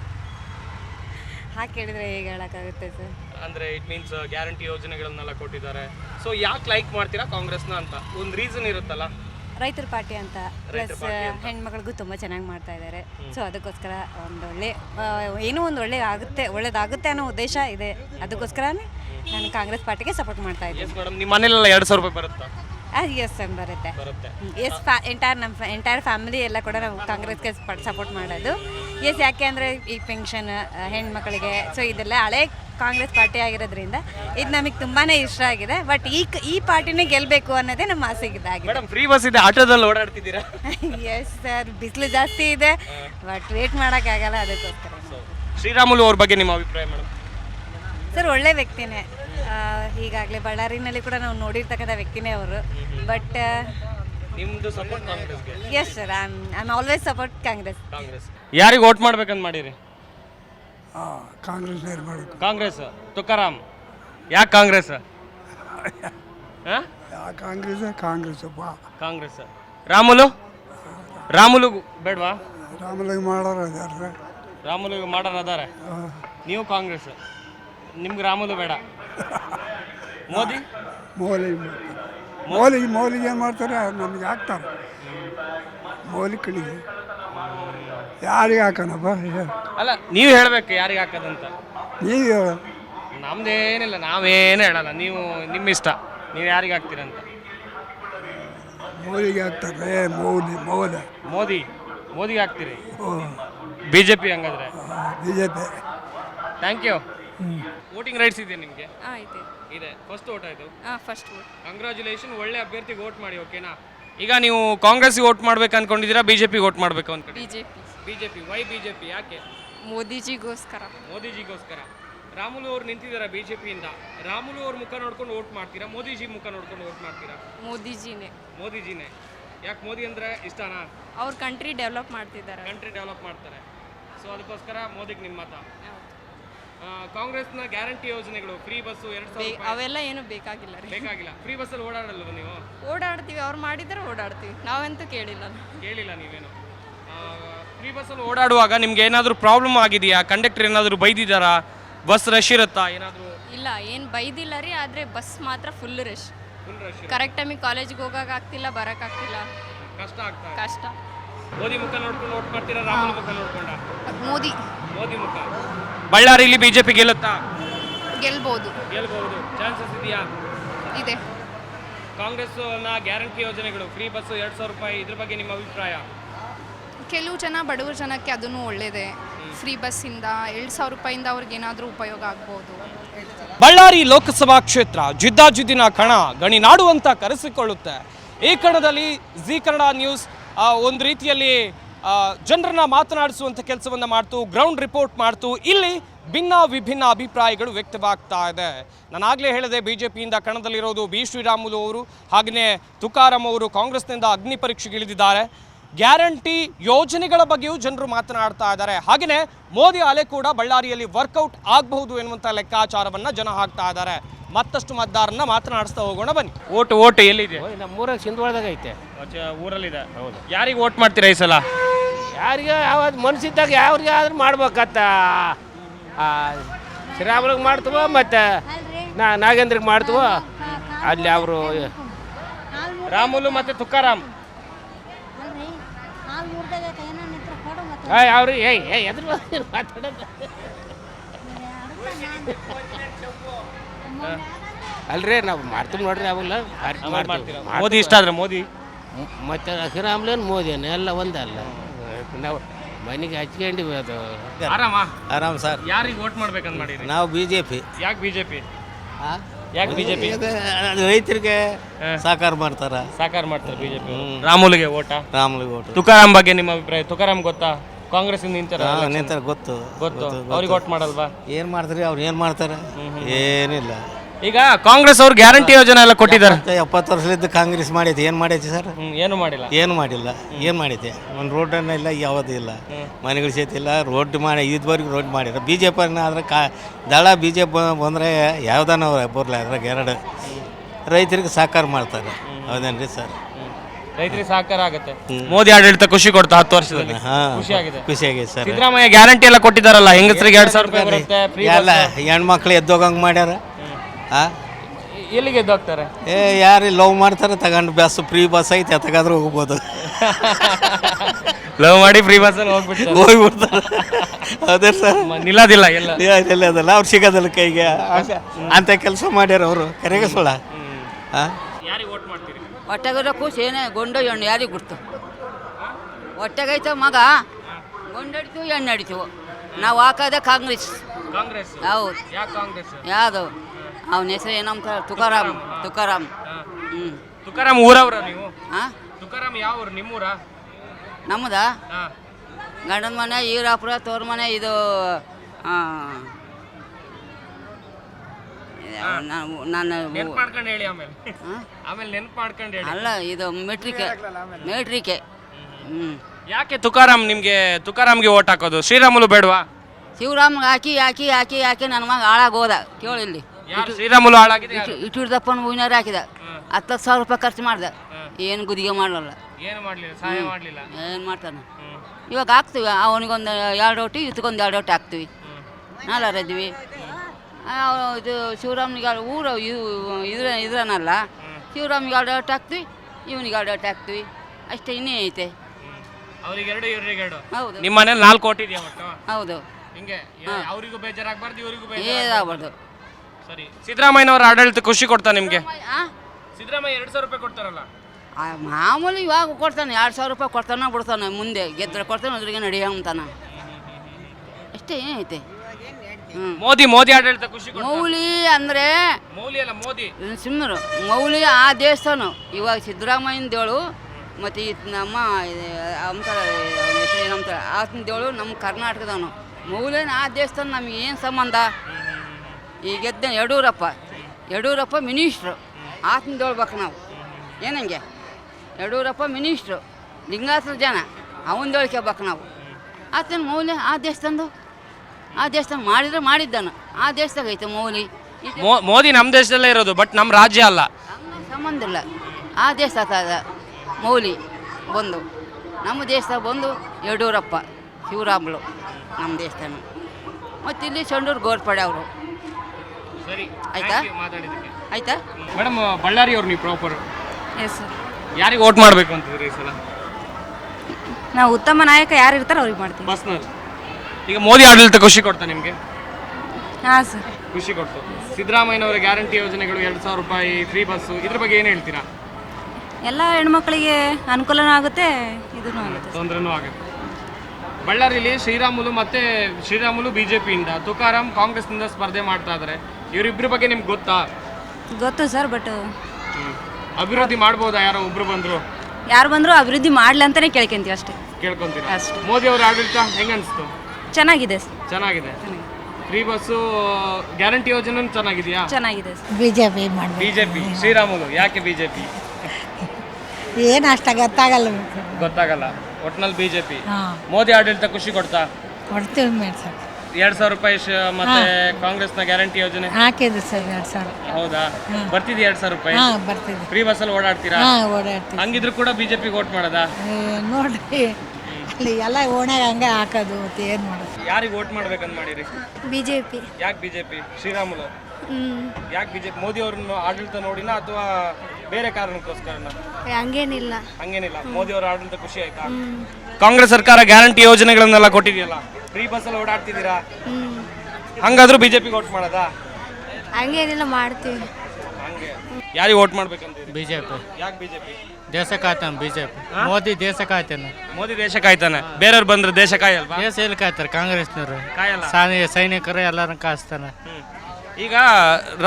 ಹಾಗೆ ಕೇಳಿದ್ರೆ ಹೇಗೆ ಹೇಳೋಕ್ಕಾಗುತ್ತೆ ಸರ್ ಅಂದ್ರೆ ಇಟ್ ಮೀನ್ಸ್ ಗ್ಯಾರಂಟಿ ಯೋಜನೆಗಳನ್ನೆಲ್ಲ ಕೊಟ್ಟಿದ್ದಾರೆ. ಸೊ ಯಾಕೆ ಲೈಕ್ ಮಾಡ್ತೀರಾ ಕಾಂಗ್ರೆಸ್ನ ಅಂತ? ಒಂದು ರೀಸನ್ ಇರುತ್ತಲ್ಲ. ರೈತರ ಪಾರ್ಟಿ ಅಂತ ಪ್ಲಸ್ ಹೆಣ್ಮಕ್ಳಿಗೂ ತುಂಬ ಚೆನ್ನಾಗಿ ಮಾಡ್ತಾ ಇದ್ದಾರೆ ಸೊ ಅದಕ್ಕೋಸ್ಕರ ಒಂದು ಒಳ್ಳೆ ಏನೋ ಒಂದು ಒಳ್ಳೆ ಆಗುತ್ತೆ ಒಳ್ಳೇದಾಗುತ್ತೆ ಅನ್ನೋ ಉದ್ದೇಶ ಇದೆ. ಅದಕ್ಕೋಸ್ಕರನೇ ನಾನು ಕಾಂಗ್ರೆಸ್ ಪಾರ್ಟಿಗೆ ಸಪೋರ್ಟ್ ಮಾಡ್ತಾ ಇದ್ದೀನಿ. ಎಸ್ ಮೇಡಮ್ ನಿಮ್ಮ ಮನೇಲೆಲ್ಲ ಎರಡು ಸಾವಿರ ರೂಪಾಯಿ ಬರುತ್ತಾ? ಎಸ್ ಸರ್ ಬರುತ್ತೆ. ಬರುತ್ತೆ. ಎಸ್ ಫ್ಯಾ ಎಂಟೈರ್ ನಮ್ಮ ಎಂಟೈರ್ ಫ್ಯಾಮಿಲಿ ಎಲ್ಲ ಕೂಡ ನಾವು ಕಾಂಗ್ರೆಸ್ಗೆ ಸಪೋರ್ಟ್ ಮಾಡೋದು. ಎಸ್ ಯಾಕೆ ಅಂದರೆ ಈ ಪೆನ್ಷನ್ ಹೆಣ್ಮಕ್ಳಿಗೆ ಸೊ ಇದೆಲ್ಲ ಹಳೆ ಕಾಂಗ್ರೆಸ್ ಪಾರ್ಟಿ ಆಗಿರೋದ್ರಿಂದ ಇದು ನಮಗೆ ತುಂಬಾ ಇಷ್ಟ ಆಗಿದೆ. ಬಟ್ ಈ ಈ ಪಾರ್ಟಿನೇ ಗೆಲ್ಲಬೇಕು ಅನ್ನೋದೇ ನಮ್ಮ ಆಸೆ ಮೇಡಮ್ ಫ್ರೀ ಬಸ್ ಇದೆ ಆಟೋದಲ್ಲಿ ಓಡಾಡ್ತಿದ್ದೀರಾ? ಎಸ್ ಸರ್ ಬಿಸಿಲು ಜಾಸ್ತಿ ಇದೆ. ಬಟ್ ವೇಟ್ ಮಾಡೋಕ್ಕಾಗಲ್ಲ ಅದಕ್ಕೋಸ್ಕರ. ಶ್ರೀರಾಮುಲು ಅವ್ರ ಬಗ್ಗೆ ನಿಮ್ಮ ಅಭಿಪ್ರಾಯ ಮೇಡಮ್ ಸರ್ ಒಳ್ಳೆ ವ್ಯಕ್ತಿನೇ. ಈಗಾಗಲೇ ಬಳ್ಳಾರಿನಲ್ಲಿ ಕೂಡ ನಾವು ನೋಡಿರ್ತಕ್ಕಂಥ ವ್ಯಕ್ತಿನೇ ಅವರು. ಬಟ್ ನಿಮ್ದು support Congress yes sir I am always support Congress. Congress. ಯಾರಿಗೆ ವೋಟ್ ಮಾಡ್ಬೇಕಂತ ಮಾಡಿರಿ? ಕಾಂಗ್ರೆಸ್ ಮಾಡಬೇಕು ಕಾಂಗ್ರೆಸ್ ತುಕಾರಾಮ್. ಯಾಕೆ ಕಾಂಗ್ರೆಸ್? ಹಾ? ಕಾಂಗ್ರೆಸ್ ಕಾಂಗ್ರೆಸ್ ಕಾಂಗ್ರೆಸ್. ರಾಮುಲು? ರಾಮುಲು ಬೇಡವಾ? ರಾಮಲಿಂಗ ಮಾಡೋರು ಅದಾರ ರಾಮುಲು ಮಾಡೋರು ಅದಾರೆ ನೀವು ಕಾಂಗ್ರೆಸ್. ನಿಮ್ಗೆ ರಾಮುಲು ಬೇಡ. ಮೋದಿ? ಮೌಲಿ ಮೌಲಿಗೆ ಮೌಲಿಗೆ ಏನು ಮಾಡ್ತಾರೆ? ನಮ್ಗೆ ಹಾಕ್ತಾರೆ. ಮೌಲಿ ಕಣಿಗೆ ಯಾರಿಗೆ ಹಾಕೋಣಪ್ಪ? ಅಲ್ಲ ನೀವು ಹೇಳ್ಬೇಕು ಯಾರಿಗೆ ಹಾಕೋದಂತ ನೀವು ಹೇಳು. ನಮ್ದೇನಿಲ್ಲ ನಾವೇನು ಹೇಳಲ್ಲ. ನೀವು ನಿಮ್ಮ ಇಷ್ಟ. ನೀವು ಯಾರಿಗೆ ಹಾಕ್ತೀರಂತ ಮೋದಿಗೆ ಹಾಕ್ತಾರೆ. ಮೋದಿ ಮೋದಿ. ಮೋದಿ. ಮೋದಿಗೆ ಹಾಕ್ತೀರಿ? ಓ ಬಿ ಜೆ ಪಿ ಹಂಗಾದ್ರೆ? B J P thank you voting rights ಇದೆ ನಿಮಗೆ? ಆಯ್ತು ಇದೆ. ಫಸ್ಟ್ ವೋಟ್ ಆಯಿತು ಹಾಂ ಫಸ್ಟ್ ಕಂಗ್ರ್ಯಾಚುಲೇಷನ್ ಒಳ್ಳೆ ಅಭ್ಯರ್ಥಿಗೆ ವೋಟ್ ಮಾಡಿ ಓಕೆನಾ ಈಗ ನೀವು ಕಾಂಗ್ರೆಸ್ಗೆ ವೋಟ್ ಮಾಡ್ಬೇಕು ಅನ್ಕೊಂಡಿದ್ದೀರಾ ಬಿ ಜೆ ಪಿ ವೋಟ್ ಮಾಡಬೇಕು ಅನ್ಕೊಂಡು B J P B J P why BJP ಯಾಕೆ? ಮೋದಿಜಿಗೋಸ್ಕರ. ಮೋದಿಜಿಗೋಸ್ಕರ. ರಾಮುಲು ಅವ್ರು ನಿಂತಿದ್ದಾರೆ ಬಿಜೆಪಿಯಿಂದ? ರಾಮುಲು ಅವ್ರ ಮುಖ ನೋಡ್ಕೊಂಡು ಓಟ್ ಮಾಡ್ತೀರಾ? ಮೋದಿಜಿ ಮುಖ ನೋಡ್ಕೊಂಡು ಓಟ್ ಮಾಡ್ತೀರಾ? ಮೋದಿಜಿನೇ. ಮೋದಿಜಿನೇ. ಯಾಕೆ ಮೋದಿ ಅಂದ್ರೆ ಇಷ್ಟನಾ? ಅವ್ರ ಕಂಟ್ರಿ ಡೆವಲಪ್ ಮಾಡ್ತಿದ್ದಾರೆ. ಕಂಟ್ರಿ ಡೆವಲಪ್ ಮಾಡ್ತಾರೆ. ಸೊ ಅದಕ್ಕೋಸ್ಕರ ಮೋದಿಗೆ ನಿಮ್ಮ ಮತ. ಆ, ಕಾಂಗ್ರೆಸ್ನ ಗ್ಯಾರಂಟಿ ಯೋಜನೆಗಳು ಫ್ರೀ ಬಸ್ಸು ಎರಡು ಸಾವಿರ ರೂಪಾಯಿ. ಅವೆಲ್ಲ ಏನು ಬೇಕಾಗಿಲ್ಲ ರೀ. ಬೇಕಾಗಿಲ್ಲ. ಫ್ರೀ ಬಸ್ಸಲ್ಲಿ ಓಡಾಡಲ್ವ ನೀವು? ಓಡಾಡ್ತೀವಿ ಅವ್ರು ಮಾಡಿದ್ರೆ ಓಡಾಡ್ತೀವಿ. ನಾವಂತೂ ಕೇಳಿಲ್ಲ. ಕೇಳಿಲ್ಲ ನೀವೇನು? ಫ್ರೀ ಬಸ್ಸಲ್ಲಿ ಓಡಾಡುವಾಗ ನಿಮ್ಗೆ ಏನಾದರೂ ಪ್ರಾಬ್ಲಮ್ ಆಗಿದೆಯಾ? ಕಂಡಕ್ಟರ್ ಏನಾದರೂ ಬೈದಿದ್ದಾರಾ? ಬಸ್ ರಶ್ ಇರುತ್ತಾ? ಏನಾದರೂ ಇಲ್ಲ ಏನು ಬೈದಿಲ್ಲ ರೀ ಆದರೆ ಬಸ್ ಮಾತ್ರ full rush full rush correct ಟೈಮಿಗೆ ಕಾಲೇಜ್ಗೆ ಹೋಗಕ್ಕೆ ಆಗ್ತಿಲ್ಲ ಬರೋಕ್ಕಾಗ್ತಿಲ್ಲ ಕಷ್ಟ ಆಗ್ತಾ ಇದೆ. ಕಷ್ಟ. ಮೋದಿ ಮುಖ ನೋಡ್ಕೊಂಡು ವೋಟ್ ಮಾಡ್ತೀರಾ ರಾಮುಲು ಮುಖ ನೋಡ್ಕೊಂಡ? ಮೋದಿ. ಮೋದಿ ಮುಖ. ಬಳ್ಳಾರಿಲಿ ಬಿಜೆಪಿ ಗೆಲ್ಲುತ್ತಾ? ಗೆಲ್ಬೋದು. ಗೆಲ್ಬಹುದು ಚಾನ್ಸಸ್ ಇದೆಯಾ? ಇದೆ. ಕಾಂಗ್ರೆಸ್ನ ಗ್ಯಾರಂಟಿ ಯೋಜನೆಗಳು. ಫ್ರೀ ಬಸ್ ಎರಡು ಸಾವಿರ ರೂಪಾಯಿ ಇದ್ರ ಬಗ್ಗೆ ನಿಮ್ಮ ಅಭಿಪ್ರಾಯ? ಕೆಲವು ಜನ ಬಡವರ ಜನಕ್ಕೆ ಅದನ್ನು ಒಳ್ಳೆಯದೇ ಫ್ರೀ ಬಸ್ಸಿಂದ ಎರಡು ಸಾವಿರ ರೂಪಾಯಿಂದ ಅವ್ರಿಗೆ ಏನಾದರೂ ಉಪಯೋಗ ಆಗ್ಬೋದು ಬಳ್ಳಾರಿ ಲೋಕಸಭಾ ಕ್ಷೇತ್ರ ಜಿದ್ದಾಜಿದ್ದಿನ ಕಣ ಗಣಿನಾಡು ಅಂತ ಕರೆಸಿಕೊಳ್ಳುತ್ತೆ. ಈ ಕಣದಲ್ಲಿ ಜಿ ಕನ್ನಡ ನ್ಯೂಸ್ ಒಂದು ರೀತಿಯಲ್ಲಿ ಜನರನ್ನ ಮಾತನಾಡಿಸುವಂಥ ಕೆಲಸವನ್ನು ಮಾಡ್ತು, ಗ್ರೌಂಡ್ ರಿಪೋರ್ಟ್ ಮಾಡ್ತು. ಇಲ್ಲಿ ಭಿನ್ನ ವಿಭಿನ್ನ ಅಭಿಪ್ರಾಯಗಳು ವ್ಯಕ್ತವಾಗ್ತಾ ಇದೆ. ನಾನಾಗಲೇ ಹೇಳಿದೆ ಬಿ ಜೆ ಪಿಯಿಂದ ಕಣದಲ್ಲಿರೋದು ಬಿ ಶ್ರೀರಾಮುಲು ಅವರು ಹಾಗೆಯೇ ತುಕಾರಾಮ್ ಅವರು ಕಾಂಗ್ರೆಸ್ನಿಂದ ಅಗ್ನಿ ಪರೀಕ್ಷೆಗೆ ಇಳಿದಿದ್ದಾರೆ. ಗ್ಯಾರಂಟಿ ಯೋಜನೆಗಳ ಬಗ್ಗೆಯೂ ಜನರು ಮಾತನಾಡ್ತಾ ಇದ್ದಾರೆ. ಹಾಗೆಯೇ ಮೋದಿ ಅಲೆ ಕೂಡ ಬಳ್ಳಾರಿಯಲ್ಲಿ ವರ್ಕೌಟ್ ಆಗಬಹುದು ಎನ್ನುವಂಥ ಲೆಕ್ಕಾಚಾರವನ್ನ ಜನ ಹಾಕ್ತಾ ಇದ್ದಾರೆ. ಮತ್ತಷ್ಟು ಮತದಾರನ್ನ ಮಾತನಾಡಿಸ್ತಾ ಹೋಗೋಣ ಬನ್ನಿ. ಓಟ್ ಓಟ್ ಎಲ್ಲಿದೆ? ನಮ್ಮೂರಾಗ ಸಿಂಧವಾಳದಾಗ ಐತೆ. ಊರಲ್ಲಿದೆ. ಹೌದು. ಯಾರಿಗೆ ಓಟ್ ಮಾಡ್ತೀರಾ ಈ ಸಲ? ಯಾರಿಗೆ ಯಾವ ಮನಸ್ಸಿದ್ದಾಗ ಯಾವ್ರಿಗೆ ಆದ್ರೂ ಮಾಡ್ಬೇಕತ್ತ. ಶ್ರೀರಾಮುಲಿಗೆ ಮಾಡ್ತವೋ ಮತ್ತು ನಾ ನಾಗೇಂದ್ರಿಗೆ ಮಾಡ್ತವೋ? ಅಲ್ಲಿ ಅವರು ರಾಮುಲು ಮತ್ತೆ ತುಕಾರಾಮ್. ಅವ್ರು ಏಯ್ ಏ ಎದ್ರ ಮಾತಾಡೋದು. ಅಲ್ರಿ ನಾವು ಮಾಡ್ತೀವಿ ನೋಡ್ರಿ ಅವೆಲ್ಲ. ಮಾಡ್ತೀವಿ. ಮೋದಿ ಇಷ್ಟ ಆದ್ರೆ ಮೋದಿ. ಮತ್ತು ಮೋದಿ ಮೋದಿನ ಎಲ್ಲ ಒಂದಲ್ಲ ನಾವು ಮನೆಗೆ ಹಚ್ಕೊಂಡಿವಿ ಅದು. ಆರಾಮ? ಆರಾಮ್ ಸರ್. ಯಾರಿಗೆ ವೋಟ್ ಮಾಡ್ಬೇಕಂತ ಮಾಡಿದ್ರಿ ನಾವು ಬಿ ಜೆ ಪಿ ಯಾಕೆ ಬಿಜೆಪಿ? ಯಾಕೆ ಬಿಜೆಪಿ ರೈತರಿಗೆ ಸಾಕಾರ ಮಾಡ್ತಾರ. ಸಾಕಾರ ಮಾಡ್ತಾರೆ ಬಿಜೆಪಿ ರಾಮುಲಿಗೆ ಓಟ? ರಾಮುಲಿಗೆ ಓಟ. ತುಕಾರಾಮ್ ಬಗ್ಗೆ ನಿಮ್ಮ ಅಭಿಪ್ರಾಯ ತುಕಾರಾಮ್ ಗೊತ್ತಾ? ಕಾಂಗ್ರೆಸ್ ನಿಂತಾರ ನಿಂತಾರ ಗೊತ್ತು. ಗೊತ್ತು. ಅವ್ರಿಗೆ ಓಟ್ ಮಾಡಲ್ವಾ? ಏನು ಮಾಡ್ತಾರೆ ಅವ್ರು ಏನು ಮಾಡ್ತಾರೆ? ಏನಿಲ್ಲ. ಈಗ ಕಾಂಗ್ರೆಸ್ ಅವ್ರು ಗ್ಯಾರಂಟಿ ಯೋಜನೆ ಎಲ್ಲ ಕೊಟ್ಟಿದ್ದಾರೆ. ಮತ್ತೆ ಎಪ್ಪತ್ತು ವರ್ಷದಿಂದ ಕಾಂಗ್ರೆಸ್ ಮಾಡೈತಿ ಏನು ಮಾಡೈತಿ ಸರ್? ಏನು ಮಾಡಿಲ್ಲ. ಏನು ಮಾಡಿಲ್ಲ. ಏನು ಮಾಡೈತಿ ಒಂದು ರೋಡನ್ನ ಇಲ್ಲ ಯಾವುದೂ ಇಲ್ಲ. ಮನೆಗಳು ಸೇತಿಲ್ಲ ರೋಡ್ ಮಾಡಿ ಇದುವರೆಗೂ ರೋಡ್ ಮಾಡಿರ ಬಿ ಜೆ ಪಿನ ಆದ್ರೆ ಕಾ ದಳ ಬಿ ಜೆ ಪಿ ಬಂದರೆ ಯಾವ್ದಾನ ಬರಲ್ಲ ಅದ್ರಾಗ ಎರಡು. ರೈತರಿಗೆ ಸಹಕಾರ ಮಾಡ್ತಾರೆ. ಹೌದೇನ್ರಿ ಸರ್? ರೈತರಿಗೆ ಸಹಕಾರ ಆಗುತ್ತೆ. ಮೋದಿ ಆಡಳಿತ ಖುಷಿ ಕೊಡ್ತಾ ಹತ್ತು ವರ್ಷದಲ್ಲಿ. ಹಾಂ ಖುಷಿ ಆಗಿದೆ. ಖುಷಿಯಾಗಿದೆ ಸರ್. ಸಿದ್ದರಾಮಯ್ಯ ಗ್ಯಾರಂಟಿ ಎಲ್ಲ ಕೊಟ್ಟಿದ್ದಾರಲ್ಲ ಹೆಂಗಸರಿಗೆ ಎರಡ್ ಸಾವಿರ ರೂಪಾಯಿ ಬರುತ್ತೆ free ಎಲ್ಲ bus. ಹೆಣ್ಮಕ್ಳು ಎದ್ದೋಗಂಗೆ ಮಾಡ್ಯಾರ. ಆ? ಎಲ್ಲಿಗೆ ಎದ್ದೋಗ್ತಾರೆ ಏ ಯಾರು ಲವ್ ಮಾಡ್ತಾರೆ ತಗೊಂಡು ಬಸ್ ಫ್ರೀ ಬಸ್ ಐತೆ ತಗಾದ್ರೆ ಹೋಗ್ಬೋದು. ಲವ್ ಮಾಡಿ ಫ್ರೀ ಬಸ್ಸಲ್ಲಿ ಹೋಗ್ಬಿಟ್ಟು ಹೋಗ್ಬಿಡ್ತಾರೆ. ಅದೇ ಸರ್. ನಿಲ್ಲದಿಲ್ಲ ಎಲ್ಲ. ಇಲ್ಲ ಅದಲ್ಲ ಅವ್ರು ಸಿಗೋದಿಲ್ಲ ಕೈಗೆ. ಅಂತ ಕೆಲಸ ಮಾಡ್ಯಾರ ಅವರು. ಕರೆಗೆ ಸುಳ ಹಾಂ ಯಾರಿಗೆ ವೋಟ್ ಮಾಡ್ತೀರಿ? ಹೊಟ್ಟೆಗರ ಕೂಸು ಏನೇ ಗೊಂಡು ಎಣ್ಣೆ ಯಾರಿಗೆ ಗುರ್ತು. ಹೊಟ್ಟೆಗೈತ ಮಗ ಗೊಂಡಡಿತು ಎಣ್ಣೆ ಅಡಿತು ನಾವು ಹಾಕೋದೇ ಕಾಂಗ್ರೆಸ್. ಕಾಂಗ್ರೆಸ್. ಹೌದು. ಯಾಕೆ ಕಾಂಗ್ರೆಸ್? ಯಾವುದು? ಅವನ ಹೆಸರು ಏನಂತ ತುಕಾರಾಮ್. ತುಕಾರಾಮ್. ಹ್ಞೂ ತುಕಾರಾಮ್ ಊರವ್ರ ನೀವು? ಹಾಂ ತುಕಾರಾಮ್ ಯಾವ ಊರು? ನಿಮ್ಮೂರ? ನಮ್ಮದಾ? ಹಾಂ. ಗಂಡನ ಮನೆ ಈರಾಪುರ ತೋರ್ ಮನೆ ಇದು ನಾನು ನೆನ್ಪು ಮಾಡ್ಕೊಂಡು ಹೇಳಿ ಆಮೇಲೆ. ಹಾ? ಆಮೇಲೆ ನೆನ್ಪು ಮಾಡ್ಕೊಂಡು ಹೇಳಿ. ಅಲ್ಲ ಇದು ಮೆಟ್ರಿಕೆ. ಮೆಟ್ರಿಕೆ. ಹ್ಞೂ ಯಾಕೆ ತುಕಾರಾಮ್ ನಿಮಗೆ ತುಕಾರಾಮ್ಗೆ ಓಟ್ ಹಾಕೋದು? ಶ್ರೀರಾಮುಲು ಬೇಡವಾ? ಶಿವರಾಮ್ಗೆ ಹಾಕಿ ಹಾಕಿ ಹಾಕಿ ಹಾಕಿ ನನ್ನ ಮಗ ಹಾಳಾಗೋದ. ಕೇಳಿಲ್ಲಿ ಯಾರು? ಶ್ರೀರಾಮುಲು ಹಾಳಾಗಿದೆ ಯಾರು? ಇಟ್ಟು ಹಿಡ್ದಪ್ಪನ ಹೂವಿನಾರ ಹಾಕಿದ. ಹತ್ತು ಹತ್ತು ಸಾವಿರ ರೂಪಾಯಿ ಖರ್ಚು ಮಾಡ್ದೆ. ಏನು ಗುದಿಗೆ ಮಾಡಲ್ಲ ಏನು ಮಾಡಲಿಲ್ಲ? ಸಹಾಯ ಮಾಡ್ಲಿಲ್ಲ? ಏನು ಮಾಡ್ತಾನೆ? ಇವಾಗ ಹಾಕ್ತೀವಿ. ಅವನಿಗೊಂದು ಎರಡು ಒಟ್ಟಿ ಇದಕ್ಕೊಂದು ಎರಡು ಒಟ್ಟಿ ಹಾಕ್ತೀವಿ. ನಾಲ್ವರಿದ್ವಿ ಇದು ಶಿವರಾಮ್ನಿಗೆ ಊರು ಇವು ಇದ್ರ ಇದ್ರನಲ್ಲ. ಶಿವರಾಮ್ಗೆ ಎರಡು ಒಟ್ಟು ಹಾಕ್ತೀವಿ. ಇವನಿಗೆ ಎರಡು ಒಟ್ಟು ಹಾಕ್ತೀವಿ. ಅಷ್ಟೇ ಇನ್ನೇ ಐತೆ ಅವ್ರಿಗೆ ಎರಡು ಇವ್ರಿಗೆ ಎರಡು. ಹೌದು. ನಿಮ್ಮ ಮನೇಲಿ ನಾಲ್ಕು ಕೋಟಿ ಇದೆಯಾ ಒಟ್ಟು? ಹೌದು. ಹಿಂಗೆ ಅವರಿಗೂ ಬೇಜಾರಾಗಬಾರ್ದು ಇವರಿಗೂ ಸರಿ ಸಿದ್ದರಾಮಯ್ಯನವರ ಆಡಳಿತ ಖುಷಿ ಕೊಡ್ತಾ ನಿಮಗೆ? ಆ? ಸಿದ್ದರಾಮಯ್ಯ ಎರಡು ಸಾವಿರ ರೂಪಾಯಿ ಕೊಡ್ತಾರಲ್ಲ? ಆ, ಮಾಮೂಲಿ ಇವಾಗ ಕೊಡ್ತಾನೆ ಎರಡು ಸಾವಿರ ರೂಪಾಯಿ ಕೊಡ್ತಾನೆ ಬಿಡ್ತಾನೆ ಮುಂದೆ ಗೆದ್ರೆ ಕೊಡ್ತಾನೆ ಅದ್ರಿಗೆ ನಡೆಯಂತಾನ ಅಷ್ಟೇ ಏನೈತೆ? ಹ್ಞೂ ಮೋದಿ ಮೋದಿ ಆಡಳಿತ ಖುಷಿ ಮೌಲಿ ಅಂದರೆ ಮೌಲಿ ಅಲ್ಲ ಮೋದಿ. ಸುಮ್ಮರು ಮೌಲಿ ಆ ದೇವಸ್ಥಾನ ಇವಾಗ ಸಿದ್ದರಾಮಯ್ಯನ ದೇವಳು ಮತ್ತು ಈ ನಮ್ಮ ಅಂತಾರೆ ಏನಂತಾರೆ ಆತನ ದೇವಳು ನಮ್ಮ ಕರ್ನಾಟಕದವನು. ಮೌಲಿನ ಆ ದೇವಸ್ಥಾನ ನಮಗೆ ಏನು ಸಂಬಂಧ? ಈಗ ಗೆದ್ದ ಯಡೂರಪ್ಪ ಯಡೂರಪ್ಪ ಮಿನಿಸ್ಟ್ರು. ಆತನ ತೊಳ್ಬೇಕು ನಾವು. ಏನಂಗೆ ಯಡೂರಪ್ಪ ಮಿನಿಸ್ಟ್ರು. ಲಿಂಗಾಸರ ಜನ. ಅವನ ತೊಳ್ಕೋಬೇಕು ನಾವು. ಆತನ ಮೌಲ್ಯ ಆ ದೇಶದಂದು? ಆ ದೇವಸ್ಥಾನ ಮಾಡಿದ್ರೆ ಮಾಡಿದ್ದಾನ. ಆ ದೇಶದಾಗ ಐತೆ ಮೌಲಿ ಮೋ- ಮೋದಿ ನಮ್ಮ ದೇಶದಲ್ಲೇ ಇರೋದು ಬಟ್ ನಮ್ಮ ರಾಜ್ಯ ಅಲ್ಲ. ಸಂಬಂಧ ಇಲ್ಲ. ಆ ದೇಶ ಮೌಲಿ ಬಂದು. ನಮ್ಮ ದೇಶದಾಗ ಬಂದು ಯಡೂರಪ್ಪ ಶಿವರಾಮಲು ನಮ್ಮ ದೇವಸ್ಥಾನ ಮತ್ತು ಇಲ್ಲಿ ಚಂಡೂರು ಗೋರ್ಪಡೆ ಅವರು. ಸರಿ ಆಯ್ತಾ? ಆಯ್ತಾ? ಮೇಡಮ್ ಬಳ್ಳಾರಿ ಅವ್ರು ನೀವು ಪ್ರಾಪರ್ ಎಸ್ ಸರ್ ಯಾರಿಗೆ ವೋಟ್ ಮಾಡಬೇಕು ಅಂತಿದ್ರಿ ಈ ಸಲ? ನಾವು ಉತ್ತಮ ನಾಯಕ ಯಾರು ಇರ್ತಾರೋ ಅವ್ರಿಗೆ ಮಾಡ್ತೀವಿ. ಬಸ್ನಲ್ಲಿ ಈಗ ಮೋದಿ ಆಡಳಿತ ಖುಷಿ ಕೊಡ್ತಾ ನಿಮಗೆ? ಹಾಂ ಸರ್ ಖುಷಿ ಕೊಡ್ತು. ಸಿದ್ದರಾಮಯ್ಯನವರ ಗ್ಯಾರಂಟಿ ಯೋಜನೆಗಳು ಎರಡು ಸಾವಿರ ರೂಪಾಯಿ ಫ್ರೀ ಬಸ್ಸು ಇದ್ರ ಬಗ್ಗೆ ಏನು ಹೇಳ್ತೀರಾ? ಎಲ್ಲ ಹೆಣ್ಮಕ್ಳಿಗೆ ಅನುಕೂಲನೂ ಆಗುತ್ತೆ ಇದೂ ಆಗುತ್ತೆ. ತೊಂದರೆನೂ ಆಗುತ್ತೆ. ಬಳ್ಳಾರಿಲಿ ಶ್ರೀರಾಮುಲು ಮತ್ತೆ ಶ್ರೀರಾಮುಲು ಬಿಜೆಪಿಯಿಂದ ತುಕಾರಾಮ್ ಕಾಂಗ್ರೆಸ್ನಿಂದ ಸ್ಪರ್ಧೆ ಮಾಡ್ತಾ ಇದ್ದಾರೆ ಇವರಿಬ್ಬರ ಬಗ್ಗೆ ನಿಮ್ಗೆ ಗೊತ್ತಾ? ಗೊತ್ತು ಸರ್ ಬಟ್ ಅಭಿವೃದ್ಧಿ ಮಾಡ್ಬೋದಾ ಯಾರೋ ಒಬ್ರು ಬಂದ್ರು? ಯಾರು ಬಂದರೂ ಅಭಿವೃದ್ಧಿ ಮಾಡ್ಲಿ ಅಂತಾನೆ ಕೇಳ್ಕೊಂತೀವಿ ಅಷ್ಟೇ. ಕೇಳ್ಕೊಂತೀರಾ? ಅಷ್ಟೇ. ಮೋದಿ ಅವರ ಆಡಳಿತ ಹೆಂಗ ಅನ್ಸ್ತು? ಚೆನ್ನಾಗಿದೆ ಸರ್. ಚೆನ್ನಾಗಿದೆ. ಫ್ರೀ ಬಸ್ಸು ಗ್ಯಾರಂಟಿ ಯೋಜನೆ ಚೆನ್ನಾಗಿದೆಯಾ? ಚೆನ್ನಾಗಿದೆ ಸರ್. ಬಿ ಜೆ ಪಿ ಮಾಡಬೇಕು? ಬಿಜೆಪಿ ಶ್ರೀರಾಮುಲು ಯಾಕೆ ಬಿಜೆಪಿ? ಏನು ಅಷ್ಟ ಗೊತ್ತಾಗಲ್ಲ. ಗೊತ್ತಾಗಲ್ಲ. ಒಟ್ನಲ್ಲಿ ಬಿಜೆಪಿ. ಮೋದಿ ಆಡಳಿತ ಖುಷಿ ಕೊಡ್ತಾ? ಕೊಡ್ತೀವಿ ಮೇಡ್ಸರ್ ಎರಡ್ ಸಾವಿರ ರೂಪಾಯಿ ಶ- ಮತ್ತೆ ಕಾಂಗ್ರೆಸ್ನ ಗ್ಯಾರಂಟಿ ಯೋಜನೆ? ಹಾಕಿದ್ರು ಸರ್ ಎರಡು ಸಾವಿರ. ಹೌದಾ? ಬರ್ತಿದ್ಯಾ ಎರಡ್ ಸಾವಿರ ರೂಪಾಯಿ? ಹಾಂ ಬರ್ತಿದ್ವಿ. ಫ್ರೀ ಬಸ್ಸಲ್ಲಿ ಓಡಾಡ್ತೀರಾ? ಹಾಂ ಓಡಾಡ್ತೀವಿ. ಹಂಗಿದ್ರು ಕೂಡ ಬಿಜೆಪಿ ವೋಟ್ ಮಾಡೋದಾ? ಏ, ನೋಡ್ರಿ. ಅಲ್ಲಿ ಎಲ್ಲ ಓಣ್ಯಾಗ ಹಂಗೆ ಹಾಕೋದು ಮತ್ತೆ ಏನು ಮಾಡೋದು? ಯಾರಿಗೆ ವೋಟ್ ಮಾಡ್ಬೇಕಂತ ಮಾಡಿರಿ? ಬಿ ಜೆ ಪಿ ಯಾಕೆ ಬಿಜೆಪಿ? ಶ್ರೀರಾಮುಲು? ಯಾಕೆ ಬಿಜೆಪಿ? ಮೋದಿ ಅವ್ರನ್ನ ಆಡಳಿತ ನೋಡಿನ ಅಥವಾ ಬೇರೆ ಕಾರಣಕ್ಕೋಸ್ಕರನ ಹಂಗೇನಿಲ್ಲ. ಹಂಗೇನಿಲ್ಲ. ಮೋದಿ ಅವರ ಆಡಳಿತ ಖುಷಿ ಆಯ್ತಾ? ಕಾಂಗ್ರೆಸ್ ಸರ್ಕಾರ ಗ್ಯಾರಂಟಿ ಯೋಜನೆಗಳನ್ನೆಲ್ಲ ಕೊಟ್ಟಿದೆಯಲ್ಲ ಫ್ರೀ ಬಸ್ಸಲ್ಲಿ ಓಡಾಡ್ತಿದ್ದೀರಾ? ಹಂಗಾದ್ರೂ ಬಿಜೆಪಿ ವೋಟ್ ಮಾಡೋದಾ? ಹಂಗೇನಿಲ್ಲ ಮಾಡ್ತೀವಿ. ಹಂಗೆ. ಯಾರಿಗೆ ವೋಟ್ ಮಾಡ್ಬೇಕಂತ ಬಿ ಜೆ ಪಿ ಯಾಕೆ ಬಿಜೆಪಿ ದೇಶ BJP B J P Modi ದೇಶ ಕಾಯ್ತಾನೆ ಮೋದಿ ದೇಶ ಕಾಯ್ತಾನೆ ಬೇರೆಯವ್ರು ಬಂದ್ರೆ ದೇಶ ಕಾಯಲ್ವಾ ದೇಶ ಎಲ್ಲಿ ಕಾಯ್ತಾರೆ? ಕಾಂಗ್ರೆಸ್ನವರು. ಕಾಯಲ್ಲ. ಸಾನಿ ಸೈನಿಕರು ಎಲ್ಲರನ್ನ ಕಾಯಿಸ್ತಾನೆ. ಈಗ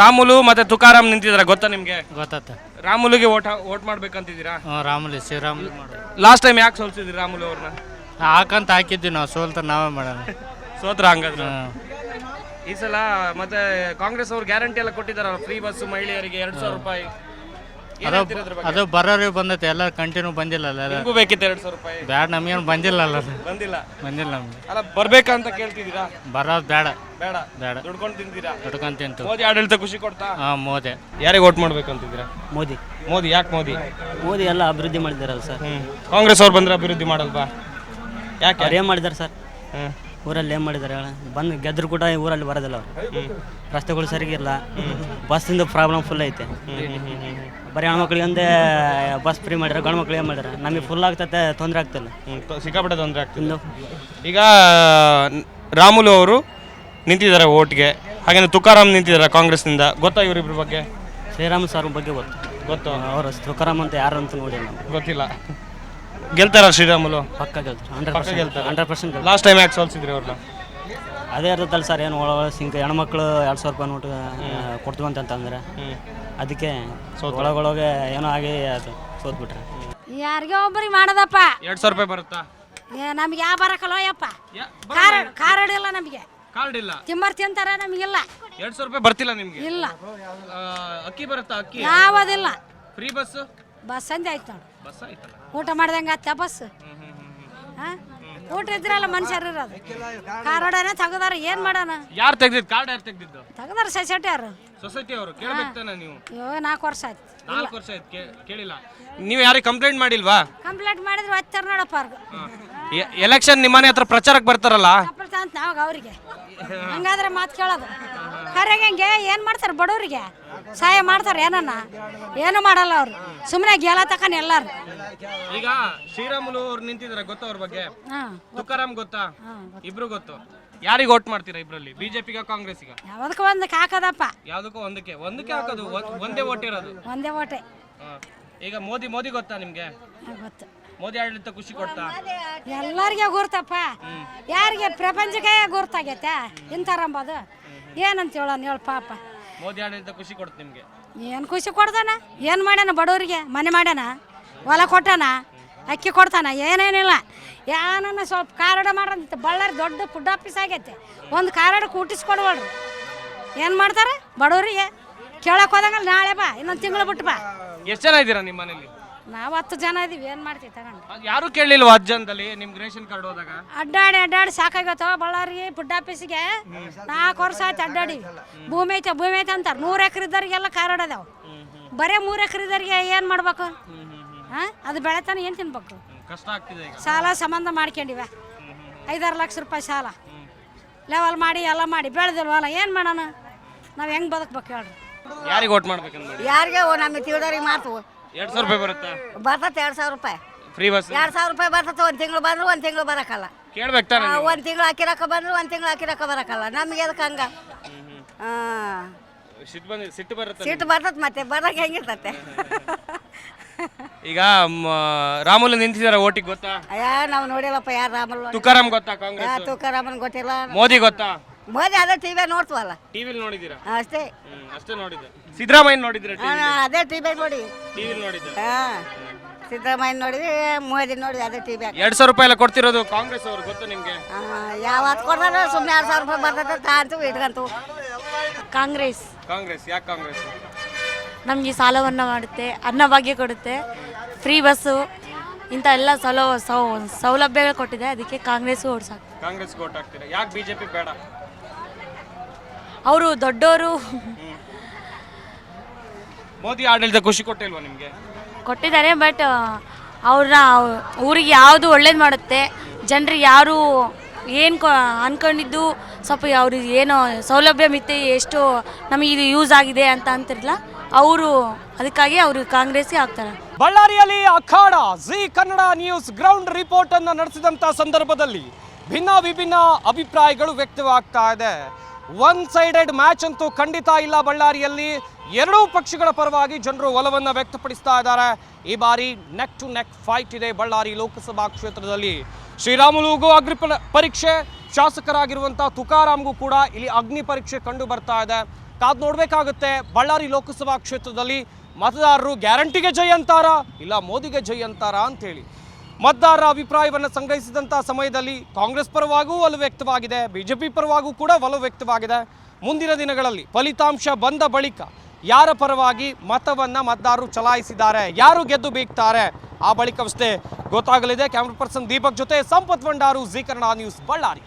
ರಾಮುಲು ಮತ್ತೆ ತುಕಾರಾಮ್ ನಿಂತಿದ್ದಾರೆ ಗೊತ್ತಾ ನಿಮ್ಗೆ? ಗೊತ್ತಾತ. ರಾಮುಲುಗೆ ಓಟ್ ಓಟ್ ಮಾಡ್ಬೇಕಂತಿದ್ದೀರಾ? ಹ್ಞೂ ರಾಮುಲಿ ಶ್ರೀರಾಮುಲು ಮಾಡೋದು. ಲಾಸ್ಟ್ ಟೈಮ್ ಯಾಕೆ ಸೋಲ್ಸಿದ್ರಿ ರಾಮುಲು ಅವ್ರನ್ನ? ಹಾಕಂತ ಹಾಕಿದ್ವಿ ನಾವು ಸೋಲ್ತ ನಾವೇ ಮಾಡೋಣ ಸೋತ್ರ ಹಂಗಾದ್ರೆ. ಈ ಸಲ ಮತ್ತೆ ಕಾಂಗ್ರೆಸ್ ಅವ್ರು ಗ್ಯಾರಂಟಿ ಎಲ್ಲ ಕೊಟ್ಟಿದಾರಲ್ಲ ಫ್ರೀ ಬಸ್ ಮಹಿಳೆಯರಿಗೆ ಎರಡು ಸಾವಿರ ರೂಪಾಯಿ. ಅದು ಅದು ಬರೋರಿಗೆ ಬಂದೈತೆ ಎಲ್ಲ ಕಂಟಿನ್ಯೂ ಬಂದಿಲ್ಲ ಅಲ್ಲ ನಿಮ್ಗೂ ಬೇಕಿತ್ತು ಎರಡ್ ಸಾವಿರ ರೂಪಾಯಿ? ಬ್ಯಾಡ ನಮ್ಗೇನು ಬಂದಿಲ್ಲ ಅಲ್ಲ ಅದು. ಬಂದಿಲ್ಲ. ಬಂದಿಲ್ಲ ನಮ್ಗೆ. ಅಲ್ಲ ಬರ್ಬೇಕಂತ ಕೇಳ್ತಿದ್ದೀರಾ? ಬರೋದು ಬೇಡ ಬೇಡ. ಬೇಡ. ದುಡ್ಕೊಂಡು ತಿಂತೀರಾ? ದುಡ್ಕೊಂಡ್ ತಿಂತು ಮೋದಿ ಆಡಳಿತ ಖುಷಿ ಕೊಡ್ತಾ? ಹಾಂ ಮೋದಿ. ಯಾರಿಗೆ ವೋಟ್ ಮಾಡ್ಬೇಕಂತಿದ್ದೀರಾ? ಮೋದಿ. ಮೋದಿ ಯಾಕೆ ಮೋದಿ? ಮೋದಿ ಎಲ್ಲ ಅಭಿವೃದ್ಧಿ ಮಾಡಿದಾರಲ್ಲ ಸರ್. ಕಾಂಗ್ರೆಸ್ ಅವ್ರು ಬಂದ್ರೆ ಅಭಿವೃದ್ಧಿ ಮಾಡಲ್ವಾ? ಯಾಕೆ? ಅವ್ರು ಏನು ಮಾಡಿದ್ದಾರೆ ಸರ್? ಹ್ಮ್. ಊರಲ್ಲಿ ಏನು ಮಾಡಿದ್ದಾರೆ ಬಂದು ಗೆದ್ರು ಕೂಡ ಈ ಊರಲ್ಲಿ ಬರೋದಿಲ್ಲ ಅವ್ರು. ರಸ್ತೆಗಳು ಸರಿಗಿಲ್ಲ ಬಸ್ಸಿಂದ ಪ್ರಾಬ್ಲಮ್ ಫುಲ್ ಐತೆ. ಬರೀ ಹೆಣ್ಮಕ್ಳಿಗೆ ಒಂದೇ ಬಸ್ ಫ್ರೀ ಮಾಡ್ಯಾರ ಗಂಡು ಮಕ್ಳಿಗೆ ಮಾಡ್ಯಾರ ನಮಗೆ ಫುಲ್ ಆಗ್ತೈತೆ ತೊಂದರೆ ಆಗ್ತಿಲ್ಲ. ಸಿಕ್ಕಾಪಟ್ಟೆ ತೊಂದರೆ ಆಗ್ತಿಲ್ಲ ಈಗ ರಾಮುಲು ಅವರು ನಿಂತಿದ್ದಾರೆ ಓಟ್ಗೆ. ಹಾಗೇನೆ ತುಕಾರಾಮ್ ನಿಂತಿದ್ದಾರೆ ಕಾಂಗ್ರೆಸ್ನಿಂದ. ಗೊತ್ತಾ ಇವರಿಬ್ಬರ ಬಗ್ಗೆ? ಶ್ರೀರಾಮ್ ಸರ್ ಬಗ್ಗೆ ಗೊತ್ತು. ಗೊತ್ತು. ಅವರು ತುಕಾರಾಮ್ ಅಂತ ಯಾರು ಅಂತ ನೋಡಿಲ್ಲ. ಗೊತ್ತಿಲ್ಲ. ಗೆಲ್ತಾರ ಶ್ರೀರಾಮುಲು? ಪಕ್ಕ ಗೆಲ್ತಾರೆ ಹಂಡ್ರೆಡ್ ಪಕ್ಕ ಪರ್ಸೆಂಟ್ ಗೆಲ್ತಾರೆ. ಹಂಡ್ರೆಡ್ ಪರ್ಸೆಂಟ್ ಲಾಸ್ಟ್ ಟೈಮ್ ಯಾಕೆ ಸೋಲ್ಸಿದ್ರಿ ಅವ್ರನ್ನ? ಅದೇ ಇರುತ್ತಲ್ಲ ಸರ್ ಏನು ಒಳ ಸಿಂಕ್ ಹೆಣ್ಮಕ್ಳು ಎರಡು ಸಾವಿರ ರೂಪಾಯಿ ನೋಟು ಕೊಡ್ತೀವಿ ಅಂತಂದ್ರೆ ಅದಕ್ಕೆ ಒಳಗೊಳಗೆ ಏನೋ ಆಗಿ ಅದು ಸೋತ್ಬಿಟ್ರೆ. ಯಾರಿಗೆ ಒಬ್ಬರಿಗೆ ಮಾಡೋದಪ್ಪ. ಎರಡು ಸಾವಿರ ರೂಪಾಯಿ ಬರುತ್ತಾ? ಏ ನಮ್ಗೆ ಯಾವ ಬರಕಲ್ಲ ಯಪ್ಪ ಕಾರ್ ಖಾರ ಇಲ್ಲ ನಮಗೆ. ಕಾರ್ಡ್ ಇಲ್ಲ. ತಿಂಬರ್ ತಿಂತಾರ ನಮಗಿಲ್ಲ ಎರಡ್ ಸಾವಿರ ರೂಪಾಯಿ ಬರ್ತಿಲ್ಲ ನಿಮ್ಗೆ? ಇಲ್ಲ. ಆ, ಅಕ್ಕಿ ಬರುತ್ತಾ ಅಕ್ಕಿ? ಯಾವುದಿಲ್ಲ. ಫ್ರೀ ಬಸ್ ಬಸ್ ಸಂಜೆ ಆಯ್ತು ನೋಡು. ಬಸ್ ಆಯ್ತಲ್ಲ. ಊಟ ಮಾಡ್ದಂಗೆ ಆತ ಬಸ್. ಹಾಂ? ಊಟ ಇದ್ರಲ್ಲ ಮನುಷ್ಯರು ಇರೋದು. ಕಾರೋಡನೆ ತೆಗ್ದಾರ ಏನು ಮಾಡೋಣ? ಯಾರು ತೆಗ್ದಿದ್ದು ಕಾರ್ಡ್ ಯಾರು ತೆಗ್ದಿದ್ದು? ತೆಗ್ದಾರ ಸೊಸೈಟಿ ಅವರು. ಸೊಸೈಟಿ ಅವರು ಕೇಳ್ಬೇಕು ತಾನೆ ನೀವು. ಅಯ್ಯೋ ನಾಲ್ಕು ವರ್ಷ ಆಯ್ತು. ನಾಲ್ಕು ವರ್ಷ ಆಯ್ತು ಕೇಳಿಲ್ಲ. ನೀವು ಯಾರಿಗೆ ಕಂಪ್ಲೇಂಟ್ ಮಾಡಿಲ್ವಾ? ಕಂಪ್ಲೇಂಟ್ ಮಾಡಿದ್ರೆ ಒತ್ತಾರ ನೋಡಪ್ಪ ಅವ್ರಿಗೆ ಎಲೆಕ್ಷನ್ ನಿಮ್ಮನೆ ಹತ್ರ ಪ್ರಚಾರಕ್ಕೆ ಬರ್ತಾರಲ್ಲ? ಅಂತ ನಾವಾಗ ಅವರಿಗೆ. ಹಂಗಾದ್ರೆ ಮಾತು ಕೇಳೋದು. ಕಾರ್ಯಂಗೆ ಏನು ಮಾಡ್ತಾರೆ ಬಡವರಿಗೆ? ಸಹಾಯ ಮಾಡ್ತಾರೆ ಏನನ್ನ? ಏನು ಮಾಡಲ್ಲ ಅವ್ರು. ಸುಮ್ಮನೆ ಗೆಲ ತಕೊಂಡ್ ಎಲ್ಲಾರು. ಈಗ ಶ್ರೀರಾಮುಲು ಅವ್ರು ನಿಂತಿದ್ದಾರೆ ಗೊತ್ತಾ ಅವ್ರ ಬಗ್ಗೆ? ಹಾಂ ತುಕಾರಾಮ್ ಗೊತ್ತಾ? ಇಬ್ರು ಗೊತ್ತು. ಯಾರಿಗೆ ಓಟ್ ಮಾಡ್ತೀರಾ ಇಬ್ರಲ್ಲಿ? ಬಿಜೆಪಿಗ ಕಾಂಗ್ರೆಸ್ಸಿಗ? ಯಾವ್ದಕ್ಕೆ ಒಂದಕ್ಕೆ ಹಾಕದಪ್ಪ. ಯಾವ್ದಕ್ಕೂ ಒಂದಕ್ಕೆ? ಒಂದಕ್ಕೆ ಹಾಕೋದು ಒಂದ್- ಒಂದೇ ಓಟ್ ಇರೋದು. ಒಂದೇ ಓಟೆ ಹಾ. ಈಗ ಮೋದಿ ಮೋದಿ ಗೊತ್ತಾ ನಿಮ್ಗೆ? ಗೊತ್ತು. ಮೋದಿ ಆಡಳಿತ ಖುಷಿ ಕೊಡ್ತಾ? ಎಲ್ಲರಿಗೆ ಗುರ್ತಪ್ಪ. ಯಾರಿಗೆ ಪ್ರಪಂಚಕ್ಕೆ ಗುರ್ತಾಗೈತೆ? ಇಂಥರಂಬದು ಏನಂತ ಹೇಳೋಣ ಹೇಳ ಪಾಪ. ಮೋದಿ ಆಡಳಿತ ಖುಷಿ ಕೊಡುತ್ತೆ ನಿಮಗೆ? ಏನು ಖುಷಿ ಕೊಡ್ತಾನ ಏನು ಮಾಡ್ಯಾನ ಬಡವರಿಗೆ? ಮನೆ ಮಾಡ್ಯಾನ? ಹೊಲ ಕೊಟ್ಟಾನ? ಅಕ್ಕಿ ಕೊಡ್ತಾನ? ಏನೇನಿಲ್ಲ. ಏನನ್ನ ಸ್ವಲ್ಪ ಕಾರಡ ಮಾಡ್ರಂತ ಬಳ್ಳಾರಿ ದೊಡ್ಡ ಫುಡ್ ಆಫೀಸ್ ಆಗೈತೆ. ಒಂದು ಕಾರಡ ಕೂಟಿಸ್ಕೊಡ್ವಲ್ರಿ. ಏನು ಮಾಡ್ತಾರೆ? ಬಡವರಿಗೆ. ಕೇಳಕ್ಕೆ ಹೋದಂಗಲ್ಲ ನಾಳೆ ಬಾ. ಇನ್ನೊಂದು ತಿಂಗಳು ಬಿಟ್ಟು ಬಾ. ಎಷ್ಟು ಜನ ಇದ್ದೀರಾ ನಿಮ್ಮ ಮನೇಲಿ? ನಾವು ಹತ್ತು ಜನ ಇದೀವಿ ಏನು ಮಾಡ್ತೀವಿ ತಗೊಂಡು ಯಾರು ಕೇಳಿಲ್ವಾ ಅಜ್ಜಂದಲ್ಲಿ ನಿಮ್ಗೆ ರೇಷನ್ ಕಾರ್ಡ್ ಹೋದಾಗ? ಅಡ್ಡಾಡಿ ಅಡ್ಡಾಡಿ ಸಾಕಾಗತ್ತವ ಬಳ್ಳಾರಿ ಫುಡ್ ಆಫೀಸಿಗೆ ನಾಲ್ಕು ವರ್ಷ ಆಯ್ತು ಅಡ್ಡಾಡಿ. ಭೂಮಿ ಐತೆ ಭೂಮಿ ಐತೆ ಅಂತಾರೆ. ನೂರು ಎಕರೆ ಇದ್ದವ್ರಿಗೆಲ್ಲ ಕಾರ್ಡ್ ಅದಾವ. ಬರೇ ಮೂರು ಎಕರೆ ಇದ್ದವ್ರಿಗೆ ಏನು ಮಾಡ್ಬೇಕು? ಹಾಂ? ಅದು ಬೆಳೆತಾನೆ ಏನು ತಿನ್ಬೇಕು? ಕಷ್ಟ ಆಗ್ತಿದೆ ಈಗ. ಸಾಲ ಸಂಬಂಧ ಮಾಡ್ಕೊಂಡಿವ. ಐದಾರು ಲಕ್ಷ ರೂಪಾಯಿ ಸಾಲ. ಲೆವೆಲ್ ಮಾಡಿ ಎಲ್ಲ ಮಾಡಿ ಬೆಳೆದಿಲ್ವಲ್ಲ ಏನು ಮಾಡೋಣ? ನಾವು ಹೆಂಗೆ ಬದುಕ್ಬೇಕು ಹೇಳ್ರಿ. ಯಾರಿಗೆ ಓಟ್ ಮಾಡ್ಬೇಕಂದ್ರೆ? ಯಾರಿಗೆ? ನಮಗೆ ತಿಳಿದವ್ರಿಗೆ ಮಾತು. ಎರಡ್ ಸಾವಿರ ರೂಪಾಯಿ ಬರುತ್ತಾ? ಬರ್ತೈತೆ ಎರಡು ಸಾವಿರ ರೂಪಾಯಿ. ಫ್ರೀ ಬಸ್ ಎರಡು ಸಾವಿರ ರೂಪಾಯಿ ಬರ್ತೈತೆ ಒಂದು ತಿಂಗಳು ಬಂದ್ರು ಒಂದು ತಿಂಗಳು ಬರಕಲ್ಲ. ಕೇಳ್ಬೇಕು ತಾನೆ ನೀವು? ಒಂದು ತಿಂಗಳು ಹಾಕಿರಕ್ಕ ಬಂದ್ರು ಒಂದು ತಿಂಗಳು ಹಾಕಿರಕ್ಕ ಬರಕಲ್ಲ. ನಮ್ಗೆ ಅದಕ್ಕೆ ಹಂಗ? ಹಾಂ. ಸಿಟ್ಟು ಬಂದಿ ಸಿಟ್ಟು ಬರುತ್ತೆ ಸೀಟ್ ಬರ್ತೈತೆ ಮತ್ತೆ ಬರಕ್ಕೆ ಹೆಂಗಿರ್ತತೆ? ಈಗ ರಾಮುಲ್ ರಾಮುಲು ನಿಂತಿದ್ದಾರೆ ಓಟಿಗೆ ಗೊತ್ತಾ? ಅಯ್ಯ ನಾವು ನೋಡಿಲ್ಲಪ್ಪ ಯಾರು ರಾಮಲ್ ತುಕಾರಾಮ್ ಗೊತ್ತಾ ಕಾಂಗ್ರೆಸ್ ತುಕಾರಾಮನ್ ಗೊತ್ತಿಲ್ಲ. ಮೋದಿ ಗೊತ್ತಾ? ಮೋದಿ ಅದೇ ಟಿವಿ ನೋಡ್ತೀವಲ್ಲ? ಟಿವಿಲಿ ನೋಡಿದ್ದೀರಾ? ಅಷ್ಟೇ. ಹ್ಮ್, ಅಷ್ಟೇ ನೋಡಿದ್ದೆ. ಸಿದ್ದರಾಮಯ್ಯ ನೋಡಿದ್ದೀರಾ ಹಾ, ಅದೇ ಟಿವಿ ನೋಡಿ. ಟಿವಿಲಿ ನೋಡಿದ್ದೆ. ಹಾಂ ಸಿದ್ದರಾಮಯ್ಯ ನೋಡಿದ್ವಿ ಮೋದಿ ನೋಡಿ ಅದೇ ಟಿವಿ ಎರಡ್ ಸಾವಿರ ರೂಪಾಯಿ ಎಲ್ಲ ಕೊಡ್ತಿರೋದು ಕಾಂಗ್ರೆಸ್ ಅವರು ನಿಮಗೆ? ನಿಮ್ಗೆ ಯಾವತ್ತು ಕೊಡ್ತಾರೋ ಸುಮ್ಮನೆ ಎರಡು ಸಾವಿರ ರೂಪಾಯಿ ಬರ್ತೈತೆ ತಾಂತು ಇಟ್ಕಂತು. ಕಾಂಗ್ರೆಸ್. ಕಾಂಗ್ರೆಸ್ ಯಾಕೆ ಕಾಂಗ್ರೆಸ್? ನಮಗೆ ಸಾಲವನ್ನು ಮಾಡುತ್ತೆ ಅನ್ನಭಾಗ್ಯ ಕೊಡುತ್ತೆ ಫ್ರೀ ಬಸ್ಸು ಇಂಥ ಎಲ್ಲ ಸೌಲ ಸೌ ಸೌಲಭ್ಯಗಳು ಕೊಟ್ಟಿದೆ ಅದಕ್ಕೆ ಕಾಂಗ್ರೆಸ್ಗೂ ಓಡ್ಸಾಕ ಕಾಂಗ್ರೆಸ್ ಓಟ್ ಹಾಕ್ತೀರಾ? ಯಾಕೆ ಬಿಜೆಪಿ ಬೇಡ? ಅವರು ದೊಡ್ಡವರು. ಮೋದಿ ಆಡಳಿತ ಖುಷಿ ಕೊಟ್ಟಿಲ್ವಾ ನಿಮಗೆ? ಕೊಟ್ಟಿದ್ದಾರೆ ಬಟ್ ಅವ್ರನ್ನ ಊರಿಗೆ ಯಾವುದು ಒಳ್ಳೇದು ಮಾಡುತ್ತೆ ಜನರಿಗೆ ಯಾರು ಏನು ಕೊ ಅಂದ್ಕೊಂಡಿದ್ದು ಸ್ವಲ್ಪ ಅವ್ರಿಗೆ ಏನು ಸೌಲಭ್ಯ ಮಿತಿ ಎಷ್ಟು ನಮಗೆ ಇದು ಯೂಸ್ ಆಗಿದೆ ಅಂತ ಅಂತಿರಲ್ಲ ಅವರು ಅದಕ್ಕಾಗಿ ಅವರು ಕಾಂಗ್ರೆಸ್ಗೆ ಆಗ್ತಾರೆ. ಬಳ್ಳಾರಿಯಲ್ಲಿ ಅಖಾಡ Zee Kannada news ground report ಅನ್ನು ನಡೆಸಿದಂತ ಸಂದರ್ಭದಲ್ಲಿ ಭಿನ್ನ ವಿಭಿನ್ನ ಅಭಿಪ್ರಾಯಗಳು ವ್ಯಕ್ತವಾಗ್ತಾ ಇದೆ. ಒನ್ ಸೈಡೆಡ್ ಮ್ಯಾಚ್ ಅಂತೂ ಖಂಡಿತ ಇಲ್ಲ ಬಳ್ಳಾರಿಯಲ್ಲಿ. ಎರಡೂ ಪಕ್ಷಗಳ ಪರವಾಗಿ ಜನರು ಒಲವನ್ನು ವ್ಯಕ್ತಪಡಿಸ್ತಾ ಇದ್ದಾರೆ. ಈ ಬಾರಿ ನೆಕ್ ಟು ನೆಕ್ ಫೈಟ್ ಇದೆ ಬಳ್ಳಾರಿ ಲೋಕಸಭಾ ಕ್ಷೇತ್ರದಲ್ಲಿ. ಶ್ರೀರಾಮುಲುಗೂ ಅಗ್ನಿ ಪರೀಕ್ಷೆ ಶಾಸಕರಾಗಿರುವಂಥ ತುಕಾರಾಮ್ಗೂ ಕೂಡ ಇಲ್ಲಿ ಅಗ್ನಿ ಪರೀಕ್ಷೆ ಕಂಡು ಬರ್ತಾ ಇದೆ. ಕಾದ್ ನೋಡಬೇಕಾಗುತ್ತೆ, ಬಳ್ಳಾರಿ ಲೋಕಸಭಾ ಕ್ಷೇತ್ರದಲ್ಲಿ ಮತದಾರರು ಗ್ಯಾರಂಟಿಗೆ ಜೈ ಅಂತಾರಾ, ಇಲ್ಲ ಮೋದಿಗೆ ಜೈ ಅಂತಾರಾ ಅಂತೇಳಿ ಮತದಾರರ ಅಭಿಪ್ರಾಯವನ್ನು ಸಂಗ್ರಹಿಸಿದಂಥ ಸಮಯದಲ್ಲಿ ಕಾಂಗ್ರೆಸ್ ಪರವಾಗೂ ಒಲವು ವ್ಯಕ್ತವಾಗಿದೆ, ಬಿಜೆಪಿ ಪರವಾಗೂ ಕೂಡ ಒಲವು ವ್ಯಕ್ತವಾಗಿದೆ. ಮುಂದಿನ ದಿನಗಳಲ್ಲಿ ಫಲಿತಾಂಶ ಬಂದ ಬಳಿಕ ಯಾರ ಪರವಾಗಿ ಮತವನ್ನ ಮತದಾರರು ಚಲಾಯಿಸಿದ್ದಾರೆ, ಯಾರು ಗೆದ್ದು ಬೀಗ್ತಾರೆ, ಆ ಬಳಿಕವಷ್ಟೇ ಗೊತ್ತಾಗಲಿದೆ. ಕ್ಯಾಮ್ರಾ ಪರ್ಸನ್ ದೀಪಕ್ ಜೊತೆ ಸಂಪತ್ ಭಂಡಾರು ಜಿ ಕನ್ನಡ ನ್ಯೂಸ್, ಬಳ್ಳಾರಿ.